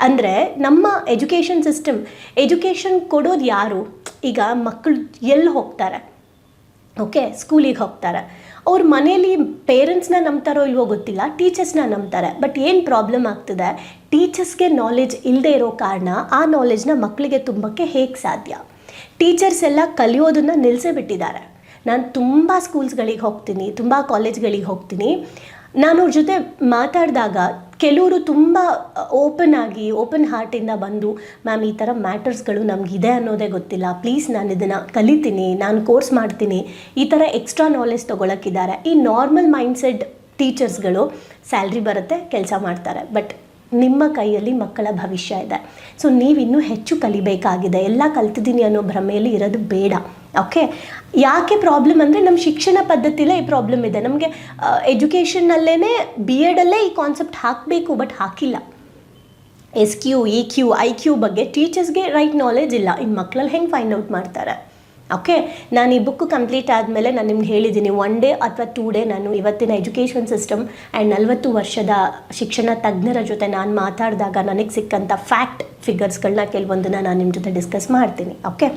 ಅಂದರೆ ನಮ್ಮ ಎಜುಕೇಷನ್ ಸಿಸ್ಟಮ್ ಎಜುಕೇಷನ್ ಕೊಡೋದು ಯಾರು? ಈಗ ಮಕ್ಕಳು ಎಲ್ಲಿ ಹೋಗ್ತಾರೆ? ಓಕೆ ಸ್ಕೂಲಿಗೆ ಹೋಗ್ತಾರೆ. ಅವ್ರ ಮನೇಲಿ ಪೇರೆಂಟ್ಸ್ನ ನಂಬ್ತಾರೋ ಇಲ್ವೋ ಗೊತ್ತಿಲ್ಲ ಟೀಚರ್ಸ್ನ ನಂಬ್ತಾರೆ. ಬಟ್ ಏನು ಪ್ರಾಬ್ಲಮ್ ಆಗ್ತದೆ? ಟೀಚರ್ಸ್ಗೆ ನಾಲೆಜ್ ಇಲ್ಲದೆ ಇರೋ ಕಾರಣ ಆ ನಾಲೆಜ್ನ ಮಕ್ಕಳಿಗೆ ತುಂಬಕ್ಕೆ ಹೇಗೆ ಸಾಧ್ಯ? ಟೀಚರ್ಸ್ ಎಲ್ಲ ಕಲಿಯೋದನ್ನು ನಿಲ್ಲಿಸೇ ಬಿಟ್ಟಿದ್ದಾರೆ. ನಾನು ತುಂಬ ಸ್ಕೂಲ್ಸ್ಗಳಿಗೆ ಹೋಗ್ತೀನಿ, ತುಂಬ ಕಾಲೇಜ್ಗಳಿಗೆ ಹೋಗ್ತೀನಿ. ನಾನು ಅವ್ರ ಜೊತೆ ಮಾತಾಡಿದಾಗ ಕೆಲವರು ತುಂಬ ಓಪನ್ ಆಗಿ ಓಪನ್ ಹಾರ್ಟಿಂದ ಬಂದು, ಮ್ಯಾಮ್, ಈ ಥರ ಮ್ಯಾಟರ್ಸ್ಗಳು ನಮಗಿದೆ ಅನ್ನೋದೇ ಗೊತ್ತಿಲ್ಲ. ಪ್ಲೀಸ್ ನಾನು ಇದನ್ನು ಕಲಿತೀನಿ, ನಾನು ಕೋರ್ಸ್ ಮಾಡ್ತೀನಿ. ಈ ಥರ ಎಕ್ಸ್ಟ್ರಾ ನಾಲೆಜ್ ತೊಗೊಳಕ್ಕಿದ್ದಾರೆ ಈ ನಾರ್ಮಲ್ ಮೈಂಡ್ಸೆಟ್ ಟೀಚರ್ಸ್ಗಳು ಸ್ಯಾಲ್ರಿ ಬರುತ್ತೆ, ಕೆಲಸ ಮಾಡ್ತಾರೆ. ಬಟ್ ನಿಮ್ಮ ಕೈಯಲ್ಲಿ ಮಕ್ಕಳ ಭವಿಷ್ಯ ಇದೆ. ಸೊ ನೀವಿನ್ನೂ ಹೆಚ್ಚು ಕಲಿಬೇಕಾಗಿದೆ. ಎಲ್ಲ ಕಲ್ತಿದ್ದೀನಿ ಅನ್ನೋ ಭ್ರಮೆಯಲ್ಲಿ ಇರೋದು ಬೇಡ. ಓಕೆ ಯಾಕೆ ಪ್ರಾಬ್ಲಮ್ ಅಂದರೆ ನಮ್ಮ ಶಿಕ್ಷಣ ಪದ್ಧತಿಯಲ್ಲೇ ಈ ಪ್ರಾಬ್ಲಮ್ ಇದೆ. ನಮಗೆ ಎಜುಕೇಷನ್ನಲ್ಲೇ ಬಿ ಎಡಲ್ಲೇ ಈ ಕಾನ್ಸೆಪ್ಟ್ ಹಾಕಬೇಕು ಬಟ್ ಹಾಕಿಲ್ಲ. S Q E Q I Q ಬಗ್ಗೆ ಟೀಚರ್ಸ್ಗೆ ರೈಟ್ ನಾಲೆಜ್ ಇಲ್ಲ. ಇನ್ನು ಮಕ್ಕಳಲ್ಲಿ ಹೆಂಗೆ ಫೈಂಡ್ ಔಟ್ ಮಾಡ್ತಾರೆ? ಓಕೆ ನಾನು ಈ ಬುಕ್ ಕಂಪ್ಲೀಟ್ ಆದಮೇಲೆ ನಾನು ನಿಮ್ಗೆ ಹೇಳಿದ್ದೀನಿ ಒನ್ ಡೇ ಅಥವಾ ಟೂ ಡೇ ನಾನು ಇವತ್ತಿನ ಎಜುಕೇಷನ್ ಸಿಸ್ಟಮ್ ಆ್ಯಂಡ್ ನಲವತ್ತು ವರ್ಷದ ಶಿಕ್ಷಣ ತಜ್ಞರ ಜೊತೆ ನಾನು ಮಾತಾಡಿದಾಗ ನನಗೆ ಸಿಕ್ಕಂಥ ಫ್ಯಾಕ್ಟ್ ಫಿಗರ್ಸ್ಗಳನ್ನ ಕೆಲವೊಂದನ್ನು ನಾನು ನಿಮ್ಮ ಜೊತೆ ಡಿಸ್ಕಸ್ ಮಾಡ್ತೀನಿ. ಓಕೆ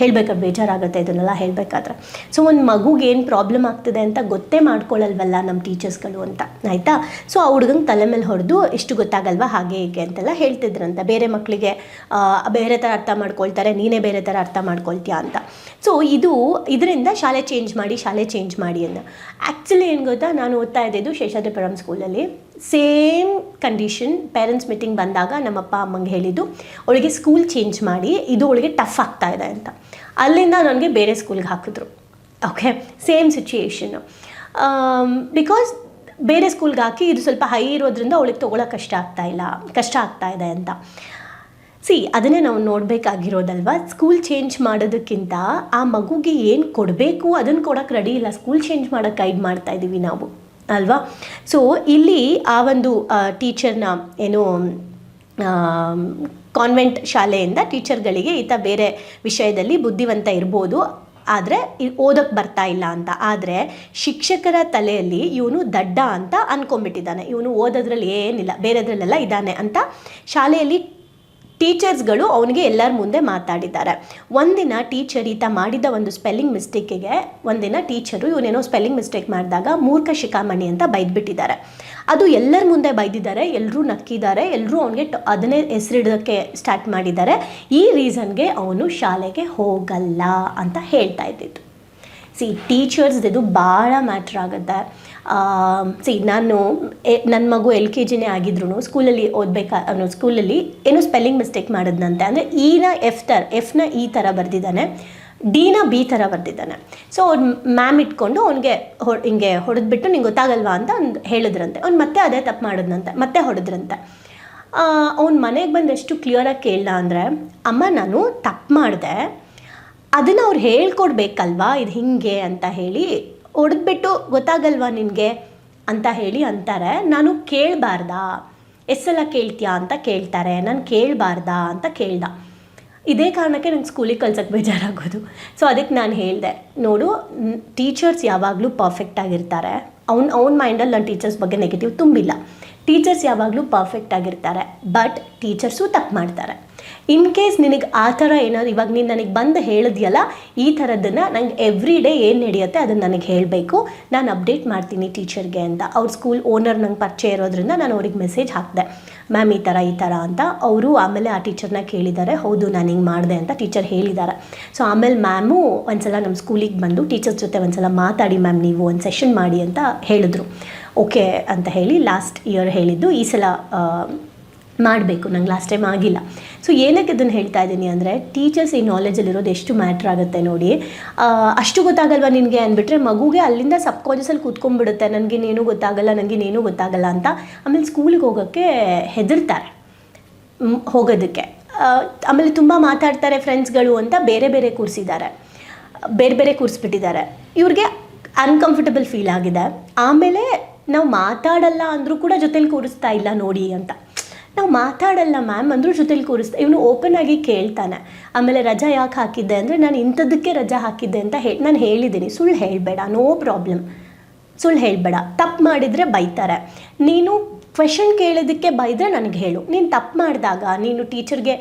ಹೇಳಬೇಕಾದ್ರೆ ಬೇಜಾರಾಗುತ್ತೆ, ಇದನ್ನೆಲ್ಲ ಹೇಳಬೇಕಾದ್ರೆ. ಸೊ ಒಂದು ಮಗುಗೆ ಏನು ಪ್ರಾಬ್ಲಮ್ ಆಗ್ತಿದೆ ಅಂತ ಗೊತ್ತೇ ಮಾಡ್ಕೊಳ್ಳಲ್ವಲ್ಲ ನಮ್ಮ ಟೀಚರ್ಸ್ಗಳು ಅಂತ, ಆಯಿತಾ? ಸೊ ಆ ಹುಡುಗಂಗೆ ತಲೆ ಮೇಲೆ ಹೊಡೆದು ಇಷ್ಟು ಗೊತ್ತಾಗಲ್ವಾ, ಹಾಗೆ ಹೀಗೆ ಅಂತೆಲ್ಲ ಹೇಳ್ತಿದ್ರಂತೆ. ಬೇರೆ ಮಕ್ಕಳಿಗೆ ಬೇರೆ ಥರ ಅರ್ಥ ಮಾಡ್ಕೊಳ್ತಾರೆ, ನೀನೇ ಬೇರೆ ಥರ ಅರ್ಥ ಮಾಡ್ಕೊಳ್ತೀಯಾ ಅಂತ. ಸೊ ಇದು ಇದರಿಂದ ಶಾಲೆ ಚೇಂಜ್ ಮಾಡಿ, ಶಾಲೆ ಚೇಂಜ್ ಮಾಡಿ ಅಂತ. ಆ್ಯಕ್ಚುಲಿ ಏನು ಗೊತ್ತಾ? ನಾನು ಓದ್ತಾ ಇದ್ದಿದ್ದು ಶೇಷಾದ್ರಿಪುರಂ ಸ್ಕೂಲಲ್ಲಿ ಸೇಮ್ ಕಂಡೀಷನ್ ಪೇರೆಂಟ್ಸ್ ಮೀಟಿಂಗ್ ಬಂದಾಗ ನಮ್ಮಪ್ಪ, ಅಮ್ಮಂಗೆ ಹೇಳಿದ್ದು, ಅವಳಿಗೆ ಸ್ಕೂಲ್ ಚೇಂಜ್ ಮಾಡಿ, ಇದು ಅವಳಿಗೆ ಟಫ್ ಆಗ್ತಾ ಇದೆ ಅಂತ. ಅಲ್ಲಿಂದ ನನಗೆ ಬೇರೆ ಸ್ಕೂಲ್ಗೆ ಹಾಕಿದ್ರು. ಓಕೆ ಸೇಮ್ ಸಿಚುಯೇಷನ್ನು ಬಿಕಾಸ್ ಬೇರೆ ಸ್ಕೂಲ್ಗೆ ಹಾಕಿ ಇದು ಸ್ವಲ್ಪ ಹೈ ಇರೋದ್ರಿಂದ ಅವಳಿಗೆ ತೊಗೊಳಕ್ಕೆ ಕಷ್ಟ ಆಗ್ತಾ ಇಲ್ಲ, ಕಷ್ಟ ಆಗ್ತಾ ಇದೆ ಅಂತ. ಸಿ ಅದನ್ನೇ ನಾವು ನೋಡಬೇಕಾಗಿರೋದಲ್ವ? ಸ್ಕೂಲ್ ಚೇಂಜ್ ಮಾಡೋದಕ್ಕಿಂತ ಆ ಮಗುಗೆ ಏನು ಕೊಡಬೇಕು ಅದನ್ನು ಕೊಡೋಕ್ಕೆ ರೆಡಿ ಇಲ್ಲ. ಸ್ಕೂಲ್ ಚೇಂಜ್ ಮಾಡೋಕ್ಕೆ ಗೈಡ್ ಮಾಡ್ತಾ ಇದ್ದೀವಿ ನಾವು. ಅಲ್ವಾ? ಸೊ ಇಲ್ಲಿ ಆ ಒಂದು ಟೀಚರ್ನ ಏನು ಕಾನ್ವೆಂಟ್ ಶಾಲೆಯಿಂದ ಟೀಚರ್ಗಳಿಗೆ ಈತ ಬೇರೆ ವಿಷಯದಲ್ಲಿ ಬುದ್ಧಿವಂತ ಇರ್ಬೋದು. ಆದರೆ ಓದಕ್ಕೆ ಬರ್ತಾ ಇಲ್ಲ ಅಂತ. ಆದರೆ, ಶಿಕ್ಷಕರ ತಲೆಯಲ್ಲಿ ಇವನು ದಡ್ಡ ಅಂತ ಅಂದ್ಕೊಂಬಿಟ್ಟಿದ್ದಾನೆ ಇವನು ಓದೋದ್ರಲ್ಲಿ ಏನಿಲ್ಲ, ಬೇರೆದ್ರಲ್ಲೆಲ್ಲ ಇದ್ದಾನೆ ಅಂತ ಶಾಲೆಯಲ್ಲಿ ಟೀಚರ್ಸ್ಗಳು ಅವನಿಗೆ ಎಲ್ಲರ ಮುಂದೆ ಮಾತಾಡಿದ್ದಾರೆ. ಒಂದಿನ ಟೀಚರ್ ಈತ ಮಾಡಿದ ಒಂದು ಸ್ಪೆಲ್ಲಿಂಗ್ ಮಿಸ್ಟೇಕಿಗೆ ಒಂದಿನ ಟೀಚರು ಇವನೇನೋ ಸ್ಪೆಲ್ಲಿಂಗ್ ಮಿಸ್ಟೇಕ್ ಮಾಡಿದಾಗ ಮೂರ್ಖ ಶಿಖಾಮಣಿ ಅಂತ ಬೈದ್ಬಿಟ್ಟಿದ್ದಾರೆ. ಅದು ಎಲ್ಲರ ಮುಂದೆ ಬೈದಿದ್ದಾರೆ ಎಲ್ಲರೂ ನಕ್ಕಿದ್ದಾರೆ ಎಲ್ಲರೂ ಅವನಿಗೆ ಅದನ್ನೇ ಹೆಸರಿಡೋಕ್ಕೆ ಸ್ಟಾರ್ಟ್ ಮಾಡಿದ್ದಾರೆ. ಈ ರೀಸನ್ಗೆ ಅವನು ಶಾಲೆಗೆ ಹೋಗಲ್ಲ ಅಂತ ಹೇಳ್ತಾ ಇದ್ದಿದ್ದು. ಸಿ ಟೀಚರ್ಸ್ ಇದು ಭಾಳ ಮ್ಯಾಟ್ರ್ ಆಗುತ್ತೆ. ಸಿ ನಾನು ನನ್ನ ಮಗು ಎಲ್ ಕೆ ಜಿನೇ ಆಗಿದ್ರು ಸ್ಕೂಲಲ್ಲಿ ಓದಬೇಕಾ ಅನ್ನೋ ಸ್ಕೂಲಲ್ಲಿ ಏನೋ ಸ್ಪೆಲ್ಲಿಂಗ್ ಮಿಸ್ಟೇಕ್ ಮಾಡಿದ್ನಂತೆ. ಅಂದರೆ ಈನ ಎಫ್ ಥರ ಎಫ್ನ ಈ ಥರ ಬರೆದಿದ್ದಾನೆ ಡಿನ ಬಿ ಥರ ಬರೆದಿದ್ದಾನೆ. ಸೊ ಅವ್ನು ಮ್ಯಾಮ್ ಇಟ್ಕೊಂಡು ಅವ್ನಿಗೆ ಹೊ, ಹಿಂಗೆ ಹೊಡೆದ್ಬಿಟ್ಟು ನಿಂಗೆ ಗೊತ್ತಾಗಲ್ವಾ ಅಂತ ಒಂದು ಹೇಳಿದ್ರಂತೆ. ಅವ್ನು ಮತ್ತೆ ಅದೇ ತಪ್ಪು ಮಾಡಿದ್ನಂತೆ, ಮತ್ತೆ ಹೊಡೆದ್ರಂತೆ. ಅವ್ನು ಮನೆಗೆ ಬಂದು ಎಷ್ಟು ಕ್ಲಿಯರಾಗಿ ಕೇಳಲ್ಲ ಅಂದರೆ, ಅಮ್ಮ ನಾನು ತಪ್ಪು ಮಾಡಿದೆ ಅದನ್ನು ಅವ್ರು ಹೇಳ್ಕೊಡ್ಬೇಕಲ್ವಾ? ಇದು ಹಿಂಗೆ ಅಂತ ಹೇಳಿ ಹೊಡೆದ್ಬಿಟ್ಟು ಗೊತ್ತಾಗಲ್ವಾ ನಿನಗೆ? ಅಂತ ಹೇಳಿ ಅಂತಾರೆ. ನಾನು ಕೇಳಬಾರ್ದಾ? ಎಷ್ಟೆಲ್ಲ ಕೇಳ್ತೀಯಾ ಅಂತ ಕೇಳ್ತಾರೆ. ನಾನು ಕೇಳಬಾರ್ದಾ ಅಂತ ಕೇಳ್ದ. ಇದೇ ಕಾರಣಕ್ಕೆ ನಂಗೆ ಸ್ಕೂಲಿಗೆ ಕಳ್ಸೋಕ್ಕೆ ಬೇಜಾರಾಗೋದು. ಸೊ ಅದಕ್ಕೆ ನಾನು ಹೇಳಿದೆ. ನೋಡು ಟೀಚರ್ಸ್ ಯಾವಾಗಲೂ ಪರ್ಫೆಕ್ಟ್ ಆಗಿರ್ತಾರೆ. ಅವ್ನ ಅವ್ನ ಮೈಂಡಲ್ಲಿ ನನ್ನ ಟೀಚರ್ಸ್ ಬಗ್ಗೆ ನೆಗೆಟಿವ್ ತುಂಬಿಲ್ಲ. ಟೀಚರ್ಸ್ ಯಾವಾಗಲೂ ಪರ್ಫೆಕ್ಟ್ ಆಗಿರ್ತಾರೆ. ಬಟ್ ಟೀಚರ್ಸು ತಪ್ಪು ಮಾಡ್ತಾರೆ. ಇನ್ ಕೇಸ್ ನಿನಗೆ ಆ ಥರ ಏನಾದ್ರು ಇವಾಗ ನೀನು ನನಗೆ ಬಂದು ಹೇಳಿದ್ಯಲ್ಲ, ಈ ಥರದ್ದನ್ನು ನಂಗೆ ಎವ್ರಿ ಡೇ ಏನು ನಡೆಯುತ್ತೆ ಅದನ್ನು ನನಗೆ ಹೇಳಬೇಕು. ನಾನು ಅಪ್ಡೇಟ್ ಮಾಡ್ತೀನಿ ಟೀಚರ್ಗೆ ಅಂತ. ಅವ್ರ ಸ್ಕೂಲ್ ಓನರ್ ನಂಗೆ ಪರಿಚಯ ಇರೋದ್ರಿಂದ ನಾನು ಅವ್ರಿಗೆ ಮೆಸೇಜ್ ಹಾಕಿದೆ. ಮ್ಯಾಮ್, ಈ ಥರ ಈ ಥರ ಅಂತ. ಅವರು ಆಮೇಲೆ ಆ ಟೀಚರ್ನ ಕೇಳಿದ್ದಾರೆ ಹೌದು, ನಾನು ಹಿಂಗೆ ಮಾಡಿದೆ ಅಂತ ಟೀಚರ್ ಹೇಳಿದ್ದಾರೆ ಸೊ ಆಮೇಲೆ ಮ್ಯಾಮು ಒಂದ್ಸಲ ನಮ್ಮ ಸ್ಕೂಲಿಗೆ ಬಂದು ಟೀಚರ್ಸ್ ಜೊತೆ ಒಂದ್ಸಲ ಮಾತಾಡಿ ಮ್ಯಾಮ್ ನೀವು ಒಂದು ಸೆಷನ್ ಮಾಡಿ ಅಂತ ಹೇಳಿದ್ರು. ಓಕೆ ಅಂತ ಹೇಳಿ ಲಾಸ್ಟ್ ಇಯರ್ ಹೇಳಿದ್ದು. ಈ ಸಲ ಮಾಡಬೇಕು, ನಂಗೆ ಲಾಸ್ಟ್ ಟೈಮ್ ಆಗಿಲ್ಲ. ಸೊ ಏನಕ್ಕೆ ಇದನ್ನು ಹೇಳ್ತಾ ಇದ್ದೀನಿ ಅಂದರೆ ಟೀಚರ್ಸ್ ಈ ನಾಲೆಜಲ್ಲಿರೋದು ಎಷ್ಟು ಮ್ಯಾಟ್ರ್ ಆಗುತ್ತೆ ನೋಡಿ. ಅಷ್ಟು ಗೊತ್ತಾಗಲ್ವಾ ನಿನಗೆ ಅಂದ್ಬಿಟ್ರೆ, ಮಗುಗೆ ಅಲ್ಲಿಂದ ಸಬ್ ಕಾನ್ಷಿಯಸಲ್ಲಿ ಕೂತ್ಕೊಂಡ್ಬಿಡುತ್ತೆ ಏನೂ ಗೊತ್ತಾಗಲ್ಲ ನನಗೆ ಏನೂ ಗೊತ್ತಾಗಲ್ಲ ಅಂತ ಆಮೇಲೆ ಸ್ಕೂಲಿಗೆ ಹೋಗೋಕ್ಕೆ ಹೆದರ್ತಾರೆ. ಹೋಗೋದಕ್ಕೆ. ಆಮೇಲೆ ತುಂಬ ಮಾತಾಡ್ತಾರೆ ಫ್ರೆಂಡ್ಸ್ಗಳು ಅಂತ ಬೇರೆ ಬೇರೆ ಕೂರಿಸಿದ್ದಾರೆ ಬೇರೆ ಬೇರೆ ಕೂರಿಸ್ಬಿಟ್ಟಿದ್ದಾರೆ ಇವ್ರಿಗೆ ಅನ್ಕಂಫರ್ಟಬಲ್ ಫೀಲ್ ಆಗಿದೆ. ಆಮೇಲೆ ನಾವು ಮಾತಾಡಲ್ಲ ಅಂದರೂ ಕೂಡ ಜೊತೇಲಿ ಕೂರಿಸ್ತಾ ಇಲ್ಲ ನೋಡಿ ಅಂತ. ನಾವು ಮಾತಾಡಲ್ಲ ಮ್ಯಾಮ್ ಅಂದರೂ ಜೊತೆಲಿ ಕೂರಿಸ್ತಾ, ಇವನು ಓಪನ್ ಆಗಿ ಕೇಳ್ತಾನೆ. ಆಮೇಲೆ ರಜಾ ಯಾಕೆ ಹಾಕಿದ್ದೆ ಅಂದರೆ ನಾನು ಇಂಥದ್ದಕ್ಕೆ ರಜಾ ಹಾಕಿದ್ದೆ ಅಂತ ಹೇಳಿ ನಾನು ಹೇಳಿದ್ದೀನಿ. ಸುಳ್ಳು ಹೇಳಬೇಡ ನೋ ಪ್ರಾಬ್ಲಮ್ ಸುಳ್ಳು ಹೇಳಬೇಡ. ತಪ್ಪು ಮಾಡಿದರೆ ಬೈತಾರೆ. ನೀನು ಕ್ವೆಶನ್ ಕೇಳೋದಕ್ಕೆ ಬೈದರೆ ನನಗೆ ಹೇಳು. ನೀನು ತಪ್ಪು ಮಾಡಿದಾಗ, ನೀನು ಟೀಚರ್ಗೆ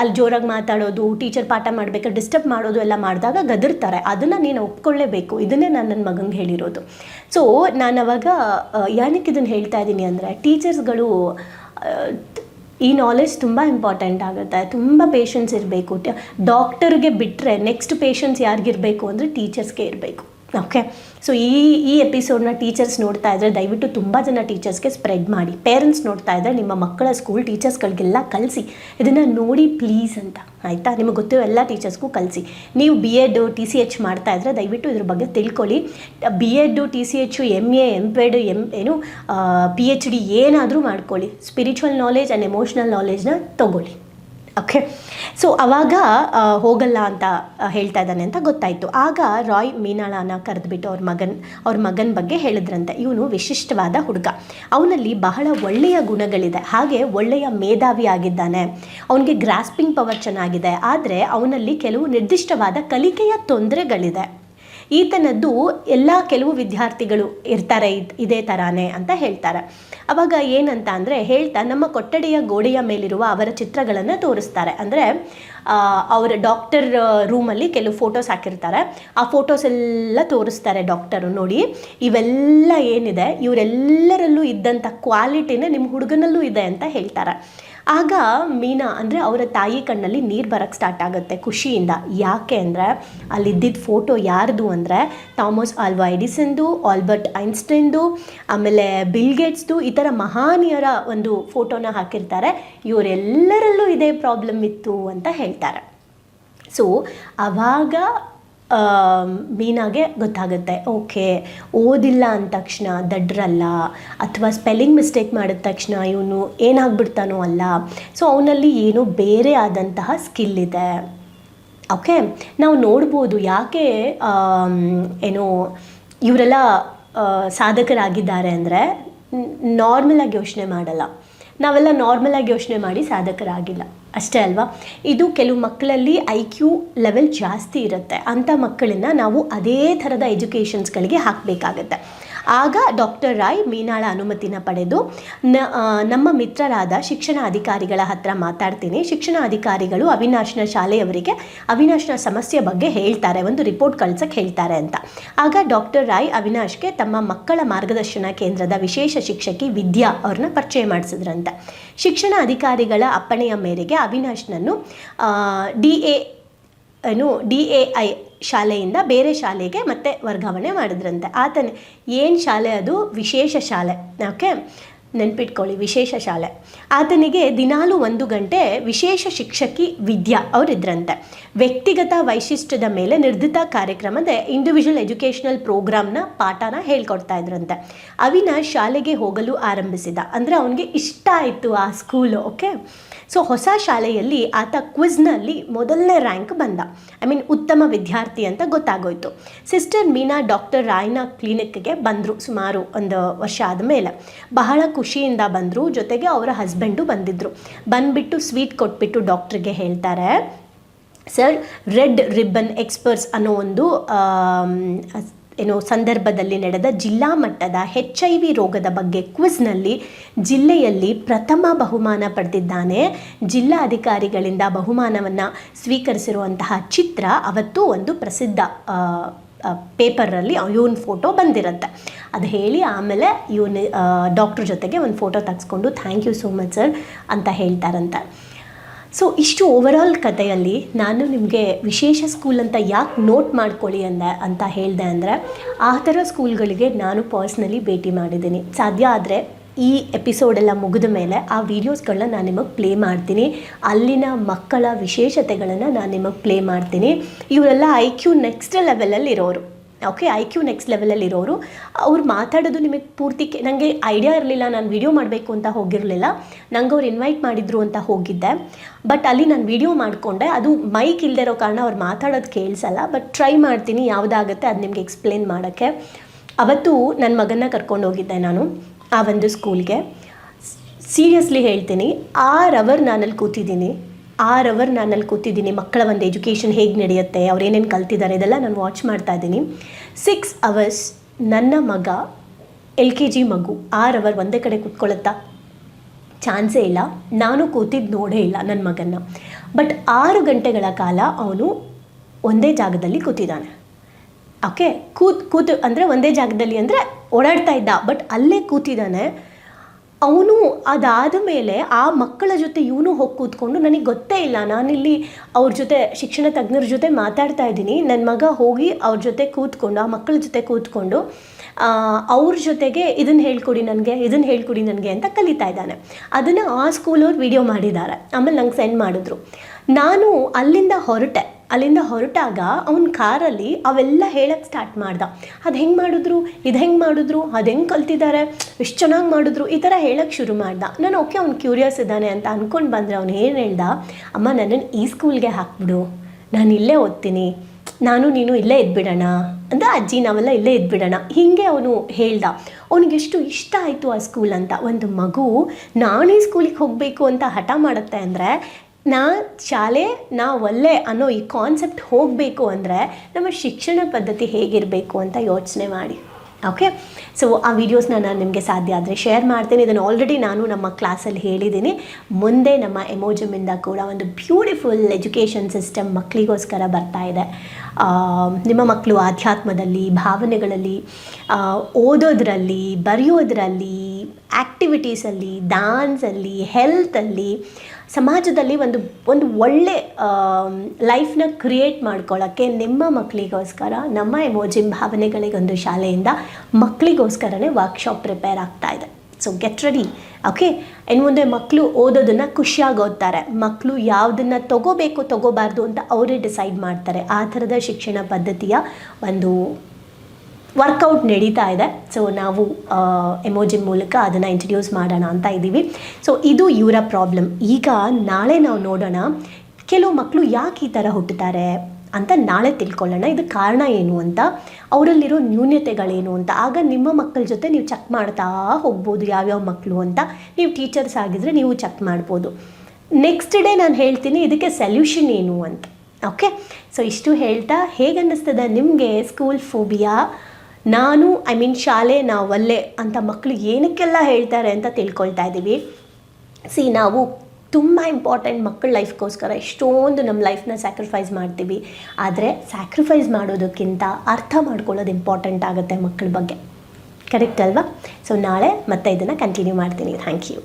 ಅಲ್ಲಿ ಜೋರಾಗಿ ಮಾತಾಡೋದು ಟೀಚರ್ ಪಾಠ ಮಾಡಬೇಕಾದ್ರೆ ಡಿಸ್ಟರ್ಬ್ ಮಾಡೋದು ಎಲ್ಲ ಮಾಡಿದಾಗ ಗದರ್ತಾರೆ. ಅದನ್ನು ನೀನು ಒಪ್ಕೊಳ್ಳೇಬೇಕು. ಇದನ್ನೇ ನಾನು ನನ್ನ ಮಗಂಗೆ ಹೇಳಿರೋದು. ಸೊ ನಾನು ಅವಾಗ ಯಾನಕ್ಕೆ ಇದನ್ನು ಹೇಳ್ತಾ ಇದ್ದೀನಿ ಅಂದರೆ ಟೀಚರ್ಸ್ಗಳು ಈ ನಾಲೆಜ್ ತುಂಬ ಇಂಪಾರ್ಟೆಂಟ್ ಆಗುತ್ತೆ. ತುಂಬ ಪೇಷನ್ಸ್ ಇರಬೇಕು. ಡಾಕ್ಟರ್ಗೆ ಬಿಟ್ಟರೆ ನೆಕ್ಸ್ಟ್ ಪೇಷನ್ಸ್ ಯಾರಿಗಿರಬೇಕು ಅಂದರೆ ಟೀಚರ್ಸ್ಗೆ ಇರಬೇಕು. ಓಕೆ ಸೊ ಈ ಈ ಎಪಿಸೋಡ್ನ ಟೀಚರ್ಸ್ ನೋಡ್ತಾ ಇದ್ದರೆ ದಯವಿಟ್ಟು ತುಂಬ ಜನ ಟೀಚರ್ಸ್ಗೆ ಸ್ಪ್ರೆಡ್ ಮಾಡಿ. ಪೇರೆಂಟ್ಸ್ ನೋಡ್ತಾ ಇದ್ದರೆ ನಿಮ್ಮ ಮಕ್ಕಳ ಸ್ಕೂಲ್ ಟೀಚರ್ಸ್ಗಳಿಗೆಲ್ಲ ಕಲಿಸಿ. ಇದನ್ನು ನೋಡಿ ಪ್ಲೀಸ್ ಅಂತ. ಆಯಿತಾ? ನಿಮಗೆ ಗೊತ್ತಿರೋ ಎಲ್ಲ ಟೀಚರ್ಸ್ಗೂ ಕಲಿಸಿ. ನೀವು B Ed T C H ಮಾಡ್ತಾ ಇದ್ರೆ ದಯವಿಟ್ಟು ಇದ್ರ ಬಗ್ಗೆ ತಿಳ್ಕೊಳ್ಳಿ. B Ed T C H M A M Ped M ಏನು ಪಿ ಎಚ್ ಡಿ ಏನಾದರೂ ಮಾಡ್ಕೊಳ್ಳಿ. ಸ್ಪಿರಿಚುವಲ್ ನಾಲೆಜ್ ಆ್ಯಂಡ್ ಎಮೋಷ್ನಲ್ ನಾಲೆಜ್ನ ತೊಗೊಳ್ಳಿ. ಓಕೆ ಸೊ ಅವಾಗ ಹೋಗಲ್ಲ ಅಂತ ಹೇಳ್ತಾ ಇದ್ದಾನೆ ಅಂತ ಗೊತ್ತಾಯಿತು. ಆಗ ರಾಯ್ ಮೀನಾಳನ ಕರೆದ್ಬಿಟ್ಟು ಅವ್ರ ಮಗನ್, ಅವ್ರ ಮಗನ ಬಗ್ಗೆ ಹೇಳಿದ್ರಂತೆ. ಇವನು ವಿಶಿಷ್ಟವಾದ ಹುಡುಗ. ಅವನಲ್ಲಿ ಬಹಳ ಒಳ್ಳೆಯ ಗುಣಗಳಿದೆ. ಹಾಗೆ ಒಳ್ಳೆಯ ಮೇಧಾವಿ ಆಗಿದ್ದಾನೆ. ಅವನಿಗೆ ಗ್ರಾಸ್ಪಿಂಗ್ ಪವರ್ ಚೆನ್ನಾಗಿದೆ. ಆದರೆ ಅವನಲ್ಲಿ ಕೆಲವು ನಿರ್ದಿಷ್ಟವಾದ ಕಲಿಕೆಯ ತೊಂದರೆಗಳಿದೆ. ಈತನದ್ದು ಎಲ್ಲ ಕೆಲವು ವಿದ್ಯಾರ್ಥಿಗಳು ಇರ್ತಾರೆ, ಇದ್- ಥರಾನೇ ಅಂತ ಹೇಳ್ತಾರೆ. ಅವಾಗ ಏನಂತ ಅಂದರೆ ಹೇಳ್ತಾ, ನಮ್ಮ ಕೊಠಡಿಯ ಗೋಡೆಯ ಮೇಲಿರುವ ಅವರ ಚಿತ್ರಗಳನ್ನು ತೋರಿಸ್ತಾರೆ. ಅಂದರೆ ಅವರ ಡಾಕ್ಟರ್ ರೂಮಲ್ಲಿ ಕೆಲವು ಫೋಟೋಸ್ ಹಾಕಿರ್ತಾರೆ. ಆ ಫೋಟೋಸ್ ಎಲ್ಲ ತೋರಿಸ್ತಾರೆ ಡಾಕ್ಟರು ನೋಡಿ. ಇವೆಲ್ಲ ಏನಿದೆ, ಇವರೆಲ್ಲರಲ್ಲೂ ಇದ್ದಂಥ ಕ್ವಾಲಿಟಿನೇ ನಿಮ್ಮ ಹುಡುಗನಲ್ಲೂ ಇದೆ ಅಂತ ಹೇಳ್ತಾರೆ. ಆಗ ಮೀನಾ ಅಂದರೆ ಅವರ ತಾಯಿ ಕಣ್ಣಲ್ಲಿ ನೀರು ಬರೋಕ್ಕೆ ಸ್ಟಾರ್ಟ್ ಆಗುತ್ತೆ ಖುಷಿಯಿಂದ. ಯಾಕೆ ಅಂದರೆ ಅಲ್ಲಿದ್ದಿದ್ದ ಫೋಟೋ ಯಾರ್ದು ಅಂದರೆ ಥಾಮಸ್ ಆಲ್ವಾ ಎಡಿಸನ್ದು, ಆಲ್ಬರ್ಟ್ ಐನ್ಸ್ಟೈನ್ದು, ಆಮೇಲೆ ಬಿಲ್ ಗೇಟ್ಸ್ದು ಈ ಥರ ಮಹಾನೀಯರ ಒಂದು ಫೋಟೋನ ಹಾಕಿರ್ತಾರೆ. ಇವರೆಲ್ಲರಲ್ಲೂ ಇದೇ ಪ್ರಾಬ್ಲಮ್ ಇತ್ತು ಅಂತ ಹೇಳ್ತಾರೆ. ಸೊ ಆವಾಗ ಮೀನಾಗೆ ಗೊತ್ತಾಗುತ್ತೆ. ಓಕೆ, ಓದಿಲ್ಲ ಅಂದ ತಕ್ಷಣ ದಡ್ರಲ್ಲ, ಅಥವಾ ಸ್ಪೆಲ್ಲಿಂಗ್ ಮಿಸ್ಟೇಕ್ ಮಾಡಿದ ತಕ್ಷಣ ಇವನು ಏನಾಗ್ಬಿಡ್ತಾನೋ ಅಲ್ಲ. ಸೊ, ಅವನಲ್ಲಿ ಏನೋ ಬೇರೆ ಆದಂತಹ ಸ್ಕಿಲ್ ಇದೆ. ಓಕೆ, ನಾವು ನೋಡ್ಬೋದು ಯಾಕೆ ಏನು ಇವರೆಲ್ಲ ಸಾಧಕರಾಗಿದ್ದಾರೆ ಅಂದರೆ ನಾರ್ಮಲಾಗಿ ಯೋಚನೆ ಮಾಡಲ್ಲ. ನಾವೆಲ್ಲ ನಾರ್ಮಲಾಗಿ ಯೋಚನೆ ಮಾಡಿ ಸಾಧಕರಾಗಿಲ್ಲ. ಅಷ್ಟೇ ಅಲ್ವಾ? ಇದು ಕೆಲವು ಮಕ್ಕಳಲ್ಲಿ ಐ ಕ್ಯೂ ಲೆವೆಲ್ ಜಾಸ್ತಿ ಇರುತ್ತೆ. ಅಂಥ ಮಕ್ಕಳನ್ನ ನಾವು ಅದೇ ಥರದ ಎಜುಕೇಷನ್ಸ್ಗಳಿಗೆ ಹಾಕಬೇಕಾಗತ್ತೆ. ಆಗ ಡಾಕ್ಟರ್ ರಾಯ್ ಮೀನಾಳ ಅನುಮತಿನ ಪಡೆದು ನಮ್ಮ ಮಿತ್ರರಾದ ಶಿಕ್ಷಣ ಅಧಿಕಾರಿಗಳ ಹತ್ರ ಮಾತಾಡ್ತೀನಿ. ಶಿಕ್ಷಣ ಅಧಿಕಾರಿಗಳು ಅವಿನಾಶ್ನ ಶಾಲೆಯವರಿಗೆ ಅವಿನಾಶ್ನ ಸಮಸ್ಯೆ ಬಗ್ಗೆ ಹೇಳ್ತಾರೆ. ಒಂದು ರಿಪೋರ್ಟ್ ಕಳ್ಸಕ್ಕೆ ಹೇಳ್ತಾರೆ ಅಂತ. ಆಗ ಡಾಕ್ಟರ್ ರಾಯ್ ಅವಿನಾಶ್ಗೆ ತಮ್ಮ ಮಕ್ಕಳ ಮಾರ್ಗದರ್ಶನ ಕೇಂದ್ರದ ವಿಶೇಷ ಶಿಕ್ಷಕಿ ವಿದ್ಯಾ ಅವ್ರನ್ನ ಪರಿಚಯ ಮಾಡಿಸಿದ್ರಂತೆ. ಶಿಕ್ಷಣ ಅಧಿಕಾರಿಗಳ ಅಪ್ಪಣೆಯ ಮೇರೆಗೆ ಅವಿನಾಶ್ನನ್ನು ಡಿ ಎ, ಏನು, ಡಿ ಎ ಐ ಶಾಲೆಯಿಂದ ಬೇರೆ ಶಾಲೆಗೆ ಮತ್ತೆ ವರ್ಗಾವಣೆ ಮಾಡಿದ್ರಂತೆ. ಆತನೇ, ಏನು ಶಾಲೆ ಅದು? ವಿಶೇಷ ಶಾಲೆ. ಓಕೆ? ನೆನ್ಪಿಟ್ಕೊಳ್ಳಿ, ವಿಶೇಷ ಶಾಲೆ. ಆತನಿಗೆ ದಿನಾಲು ಒಂದು ಗಂಟೆ ವಿಶೇಷ ಶಿಕ್ಷಕಿ ವಿದ್ಯಾ ಅವರಿದ್ರಂತೆ. ವ್ಯಕ್ತಿಗತ ವೈಶಿಷ್ಟ್ಯದ ಮೇಲೆ ನಿರ್ಧಿತ ಕಾರ್ಯಕ್ರಮದ ಇಂಡಿವಿಜುವಲ್ ಎಜುಕೇಷನಲ್ ಪ್ರೋಗ್ರಾಮ್ನ ಪಾಠನ ಹೇಳ್ಕೊಡ್ತಾ ಇದ್ರಂತೆ. ಅವಿನ ಶಾಲೆಗೆ ಹೋಗಲು ಆರಂಭಿಸಿದ. ಅಂದರೆ ಅವನಿಗೆ ಇಷ್ಟ ಆಯಿತು ಆ ಸ್ಕೂಲು ಓಕೆ? ಸೊ ಹೊಸ ಶಾಲೆಯಲ್ಲಿ ಆತ ಕ್ವಿಜ್ನಲ್ಲಿ ಮೊದಲನೇ ರ್ಯಾಂಕ್ ಬಂದ. ಐ ಮೀನ್ ಉತ್ತಮ ವಿದ್ಯಾರ್ಥಿ ಅಂತ ಗೊತ್ತಾಗೋಯ್ತು. ಸಿಸ್ಟರ್ ಮೀನಾ ಡಾಕ್ಟರ್ ರಾಯ್ನ ಕ್ಲಿನಿಕ್ಗೆ ಬಂದರು ಸುಮಾರು ಒಂದು ವರ್ಷ ಆದಮೇಲೆ. ಬಹಳ ಖುಷಿಯಿಂದ ಬಂದರು, ಜೊತೆಗೆ ಅವರ ಹಸ್ಬೆಂಡು ಬಂದಿದ್ದರು ಬಂದುಬಿಟ್ಟು ಸ್ವೀಟ್ ಕೊಟ್ಬಿಟ್ಟು ಡಾಕ್ಟ್ರಿಗೆ ಹೇಳ್ತಾರೆ ಸರ್ ರೆಡ್ ರಿಬ್ಬನ್ ಎಕ್ಸ್ಪರ್ಟ್ಸ್ ಅನ್ನೋ ಒಂದು ಏನು ಸಂದರ್ಭದಲ್ಲಿ ನಡೆದ ಜಿಲ್ಲಾ ಮಟ್ಟದ ಹೆಚ್ ಐ ವಿ ರೋಗದ ಬಗ್ಗೆ ಕ್ವಿಜ್ನಲ್ಲಿ ಜಿಲ್ಲೆಯಲ್ಲಿ ಪ್ರಥಮ ಬಹುಮಾನ ಪಡೆದಿದ್ದಾನೆ. ಜಿಲ್ಲಾ ಅಧಿಕಾರಿಗಳಿಂದ ಬಹುಮಾನವನ್ನು ಸ್ವೀಕರಿಸಿರುವಂತಹ ಚಿತ್ರ ಅವತ್ತು ಒಂದು ಪ್ರಸಿದ್ಧ ಪೇಪರಲ್ಲಿ ಇವನ್ ಫೋಟೋ ಬಂದಿರುತ್ತೆ. ಅದು ಹೇಳಿ ಆಮೇಲೆ ಇವನು ಡಾಕ್ಟ್ರ್ ಜೊತೆಗೆ ಒಂದು photo ತೆಗೆಸ್ಕೊಂಡು thank you so much sir ಅಂತ ಹೇಳ್ತಾರಂತೆ. ಸೊ ಇಷ್ಟು ಓವರಾಲ್ ಕಥೆಯಲ್ಲಿ ನಾನು ನಿಮಗೆ ವಿಶೇಷ ಸ್ಕೂಲ್ ಅಂತ ಯಾಕೆ ನೋಟ್ ಮಾಡ್ಕೊಳ್ಳಿ ಅಂದ, ಅಂತ ಹೇಳಿದೆ ಅಂದರೆ, ಆ ಥರ ಸ್ಕೂಲ್ಗಳಿಗೆ ನಾನು ಪರ್ಸ್ನಲಿ ಭೇಟಿ ಮಾಡಿದ್ದೀನಿ. ಸಾಧ್ಯ ಆದರೆ ಈ ಎಪಿಸೋಡೆಲ್ಲ ಮುಗಿದ ಮೇಲೆ ಆ ವೀಡಿಯೋಸ್ಗಳನ್ನ ನಾನು ನಿಮಗೆ ಪ್ಲೇ ಮಾಡ್ತೀನಿ. ಅಲ್ಲಿನ ಮಕ್ಕಳ ವಿಶೇಷತೆಗಳನ್ನು ನಾನು ನಿಮಗೆ ಪ್ಲೇ ಮಾಡ್ತೀನಿ. ಇವರೆಲ್ಲ ಐ ಕ್ಯೂ ನೆಕ್ಸ್ಟ್ ಲೆವೆಲಲ್ಲಿ ಇರೋರು. ಓಕೆ ಐ ಕ್ಯೂ ನೆಕ್ಸ್ಟ್ ಲೆವೆಲಲ್ಲಿ ಇರೋರು, ಅವ್ರು ಮಾತಾಡೋದು ನಿಮಗೆ ಪೂರ್ತಿ ನನಗೆ ಐಡಿಯಾ ಇರಲಿಲ್ಲ, ನಾನು ವಿಡಿಯೋ ಮಾಡಬೇಕು ಅಂತ ಹೋಗಿರಲಿಲ್ಲ. ನಂಗೆ ಅವ್ರು ಇನ್ವೈಟ್ ಮಾಡಿದ್ರು ಅಂತ ಹೋಗಿದ್ದೆ. ಬಟ್ ಅಲ್ಲಿ ನಾನು ವಿಡಿಯೋ ಮಾಡಿಕೊಂಡೆ. ಅದು ಮೈಕ್ ಇಲ್ಲದೆ ಇರೋ ಕಾರಣ ಅವ್ರು ಮಾತಾಡೋದು ಕೇಳಿಸಲ್ಲ ಬಟ್ ಟ್ರೈ ಮಾಡ್ತೀನಿ ಯಾವುದಾಗುತ್ತೆ ಅದು ನಿಮಗೆ ಎಕ್ಸ್ಪ್ಲೇನ್ ಮಾಡೋಕ್ಕೆ. ಅವತ್ತು ನನ್ನ ಮಗನ್ನ ಕರ್ಕೊಂಡು ಹೋಗಿದ್ದೆ ನಾನು ಆ ಒಂದು ಸ್ಕೂಲ್ಗೆ ಸೀರಿಯಸ್ಲಿ ಹೇಳ್ತೀನಿ, ಆರ್ ಅವರ್ ನಾನಲ್ಲಿ ಕೂತಿದ್ದೀನಿ. ಆರು ಅವರ್ ನಾನು ಅಲ್ಲಿ ಕೂತಿದ್ದೀನಿ. ಮಕ್ಕಳ ಒಂದು ಎಜುಕೇಷನ್ ಹೇಗೆ ನಡೆಯುತ್ತೆ, ಅವ್ರು ಏನೇನು ಕಲ್ತಿದ್ದಾರೆ ಇದೆಲ್ಲ ನಾನು ವಾಚ್ ಮಾಡ್ತಾ ಇದ್ದೀನಿ. ಸಿಕ್ಸ್ ಅವರ್ಸ್ ನನ್ನ ಮಗ ಎಲ್ ಕೆ ಜಿ ಮಗು ಆರ್ ಅವರ್ ಒಂದೇ ಕಡೆ ಕೂತ್ಕೊಳ್ಳುತ್ತಾ? ಚಾನ್ಸೇ ಇಲ್ಲ. ನಾನು ಕೂತಿದ್ದು ನೋಡೇ ಇಲ್ಲ ನನ್ನ ಮಗನ್ನ. ಬಟ್ ಆರು ಗಂಟೆಗಳ ಕಾಲ ಅವನು ಒಂದೇ ಜಾಗದಲ್ಲಿ ಕೂತಿದ್ದಾನೆ. ಓಕೆ ಕೂತ್ ಕೂತು ಅಂದರೆ ಒಂದೇ ಜಾಗದಲ್ಲಿ ಅಂದರೆ ಓಡಾಡ್ತಾ ಇದ್ದ. ಬಟ್ ಅಲ್ಲೇ ಕೂತಿದ್ದಾನೆ. ಅವನು ಅದಾದ ಮೇಲೆ ಆ ಮಕ್ಕಳ ಜೊತೆ ಇವನು ಹೋಗಿ ಕೂತ್ಕೊಂಡು, ನನಗೆ ಗೊತ್ತೇ ಇಲ್ಲ, ನಾನಿಲ್ಲಿ ಅವ್ರ ಜೊತೆ, ಶಿಕ್ಷಣ ತಜ್ಞರ ಜೊತೆ ಮಾತಾಡ್ತಾ ಇದ್ದೀನಿ. ನನ್ನ ಮಗ ಹೋಗಿ ಅವ್ರ ಜೊತೆ ಕೂತ್ಕೊಂಡು, ಆ ಮಕ್ಕಳ ಜೊತೆ ಕೂತ್ಕೊಂಡು ಅವ್ರ ಜೊತೆಗೆ ಇದನ್ನು ಹೇಳ್ಕೊಡಿ ನನಗೆ ಇದನ್ನು ಹೇಳ್ಕೊಡಿ ನನಗೆ ಅಂತ ಕಲಿತಾ ಇದ್ದಾನೆ. ಅದನ್ನು ಆ ಸ್ಕೂಲವ್ರು ವಿಡಿಯೋ ಮಾಡಿದ್ದಾರೆ. ಆಮೇಲೆ ನಂಗೆ ಸೆಂಡ್ ಮಾಡಿದ್ರು. ನಾನು ಅಲ್ಲಿಂದ ಹೊರಟೆ. ಅಲ್ಲಿಂದ ಹೊರಟಾಗ ಅವನ ಕಾರಲ್ಲಿ ಅವೆಲ್ಲ ಹೇಳಕ್ಕೆ ಸ್ಟಾರ್ಟ್ ಮಾಡ್ದ. ಅದು ಹೆಂಗೆ ಮಾಡಿದ್ರು? ಇದು ಹೆಂಗೆ ಮಾಡಿದ್ರು? ಅದು ಹೆಂಗೆ ಕಲ್ತಿದ್ದಾರೆ ಎಷ್ಟು ಚೆನ್ನಾಗಿ ಮಾಡಿದ್ರು? ಈ ಥರ ಹೇಳಕ್ಕೆ ಶುರು ಮಾಡ್ದ. ನಾನು ಓಕೆ, ಅವ್ನು ಕ್ಯೂರಿಯಸ್ ಇದ್ದಾನೆ ಅಂತ ಅಂದ್ಕೊಂಡು ಬಂದರೆ ಅವನು ಏನು ಹೇಳ್ದ? ಅಮ್ಮ ನನ್ನನ್ನು ಈ ಸ್ಕೂಲ್ಗೆ ಹಾಕ್ಬಿಡು. ನಾನು ಇಲ್ಲೇ ಓದ್ತೀನಿ. ನಾನು, ನೀನು ಇಲ್ಲೇ ಇದ್ಬಿಡೋಣ. ಅಂತ ಅಜ್ಜಿ, ನಾವೆಲ್ಲ ಇಲ್ಲೇ ಇದ್ಬಿಡೋಣ. ಹೀಗೆ ಅವನು ಹೇಳ್ದ. ಅವನಿಗೆಷ್ಟು ಇಷ್ಟ ಆಯಿತು ಆ ಸ್ಕೂಲ್ ಅಂತ. ಒಂದು ಮಗು ನಾನೇ ಸ್ಕೂಲಿಗೆ ಹೋಗಬೇಕು ಅಂತ ಹಠ ಮಾಡುತ್ತೆ ಅಂದರೆ ನಾ ಶಾಲೆ, ನಾ ಒಲ್ಲೆ ಅನ್ನೋ ಈ ಕಾನ್ಸೆಪ್ಟ್ ಹೋಗಬೇಕು ಅಂದರೆ ನಮ್ಮ ಶಿಕ್ಷಣ ಪದ್ಧತಿ ಹೇಗಿರಬೇಕು ಅಂತ ಯೋಚನೆ ಮಾಡಿ. ಓಕೆ ಸೊ ಆ ವಿಡಿಯೋಸ್ನ ನಾನು ನಿಮಗೆ ಸಾಧ್ಯ ಆದರೆ ಶೇರ್ ಮಾಡ್ತೀನಿ. ಇದನ್ನು ಆಲ್ರೆಡಿ ನಾನು ನಮ್ಮ ಕ್ಲಾಸಲ್ಲಿ ಹೇಳಿದ್ದೀನಿ ಮುಂದೆ ನಮ್ಮ ಎಮೋಜಮಿಂದ ಕೂಡ ಒಂದು ಬ್ಯೂಟಿಫುಲ್ ಎಜುಕೇಷನ್ ಸಿಸ್ಟಮ್ ಮಕ್ಕಳಿಗೋಸ್ಕರ ಬರ್ತಾ ಇದೆ. ನಿಮ್ಮ ಮಕ್ಕಳು ಆಧ್ಯಾತ್ಮದಲ್ಲಿ, ಭಾವನೆಗಳಲ್ಲಿ ಓದೋದ್ರಲ್ಲಿ, ಬರೆಯೋದ್ರಲ್ಲಿ ಆ್ಯಕ್ಟಿವಿಟೀಸಲ್ಲಿ ಡ್ಯಾನ್ಸಲ್ಲಿ ಹೆಲ್ತಲ್ಲಿ ಸಮಾಜದಲ್ಲಿ ಒಂದು ಒಂದು ಒಳ್ಳೆ ಲೈಫ್ನ ಕ್ರಿಯೇಟ್ ಮಾಡ್ಕೊಳ್ಳೋಕ್ಕೆ ನಿಮ್ಮ ಮಕ್ಕಳಿಗೋಸ್ಕರ ನಮ್ಮ ಎಮೋಜಿಮ್ ಭಾವನೆಗಳಿಗೊಂದು ಶಾಲೆಯಿಂದ ಮಕ್ಕಳಿಗೋಸ್ಕರನೇ ವರ್ಕ್ಶಾಪ್ ಪ್ರಿಪೇರ್ ಆಗ್ತಾ ಇದೆ. ಸೊ ಗೆಟ್ ರೆಡಿ ಓಕೆ ಇನ್ನು ಮುಂದೆ ಮಕ್ಕಳು ಓದೋದನ್ನು ಖುಷಿಯಾಗಿ ಓದ್ತಾರೆ. ಮಕ್ಕಳು ಯಾವುದನ್ನು ತಗೋಬೇಕು, ತಗೋಬಾರ್ದು ಅಂತ ಅವರೇ ಡಿಸೈಡ್ ಮಾಡ್ತಾರೆ. ಆ ಥರದ ಶಿಕ್ಷಣ ಪದ್ಧತಿಯ ಒಂದು ವರ್ಕೌಟ್ ನಡೀತಾ ಇದೆ. ಸೊ ನಾವು ಎಮೋಜಿ ಮೂಲಕ ಅದನ್ನು ಇಂಟ್ರಡ್ಯೂಸ್ ಮಾಡೋಣ ಅಂತ ಇದ್ದೀವಿ. ಸೊ ಇದು ಇವರ ಪ್ರಾಬ್ಲಮ್ ಈಗ ನಾಳೆ ನಾವು ನೋಡೋಣ, ಕೆಲವು ಮಕ್ಕಳು ಯಾಕೆ ಈ ಥರ ಹುಟ್ಟುತ್ತಾರೆ ಅಂತ ನಾಳೆ ತಿಳ್ಕೊಳ್ಳೋಣ. ಇದು ಕಾರಣ ಏನು ಅಂತ, ಅವರಲ್ಲಿರೋ ನ್ಯೂನ್ಯತೆಗಳೇನು ಅಂತ. ಆಗ ನಿಮ್ಮ ಮಕ್ಕಳ ಜೊತೆ ನೀವು ಚೆಕ್ ಮಾಡ್ತಾ ಹೋಗ್ಬೋದು ಯಾವ್ಯಾವ ಮಕ್ಕಳು ಅಂತ. ನೀವು ಟೀಚರ್ಸ್ ಆಗಿದ್ರೆ ನೀವು ಚೆಕ್ ಮಾಡ್ಬೋದು. ನೆಕ್ಸ್ಟ್ ಡೇ ನಾನು ಹೇಳ್ತೀನಿ, ಇದಕ್ಕೆ ಸೊಲ್ಯೂಷನ್ ಏನು ಅಂತ. ಓಕೆ ಸೊ ಇಷ್ಟು ಹೇಳ್ತಾ, ಹೇಗನ್ನಿಸ್ತದೆ ನಿಮಗೆ ಸ್ಕೂಲ್ ಫೋಬಿಯಾ ನಾನು ಐ ಮೀನ್ ಶಾಲೆ ನಾವಲ್ಲೇ ಅಂತ ಮಕ್ಕಳು ಏನಕ್ಕೆಲ್ಲ ಹೇಳ್ತಾರೆ ಅಂತ ತಿಳ್ಕೊಳ್ತಾ ಇದ್ದೀವಿ. ಸಿ ನಾವು ತುಂಬ ಇಂಪಾರ್ಟೆಂಟ್ ಮಕ್ಕಳ ಲೈಫ್ಗೋಸ್ಕರ ಎಷ್ಟೊಂದು ನಮ್ಮ ಲೈಫ್ನ ಸ್ಯಾಕ್ರಿಫೈಸ್ ಮಾಡ್ತೀವಿ. ಆದರೆ ಸ್ಯಾಕ್ರಿಫೈಸ್ ಮಾಡೋದಕ್ಕಿಂತ ಅರ್ಥ ಮಾಡ್ಕೊಳ್ಳೋದು ಇಂಪಾರ್ಟೆಂಟ್ ಆಗುತ್ತೆ ಮಕ್ಕಳ ಬಗ್ಗೆ. ಕರೆಕ್ಟ್ ಅಲ್ವಾ? ಸೊ ನಾಳೆ ಮತ್ತೆ ಇದನ್ನು ಕಂಟಿನ್ಯೂ ಮಾಡ್ತೀನಿ. Thank you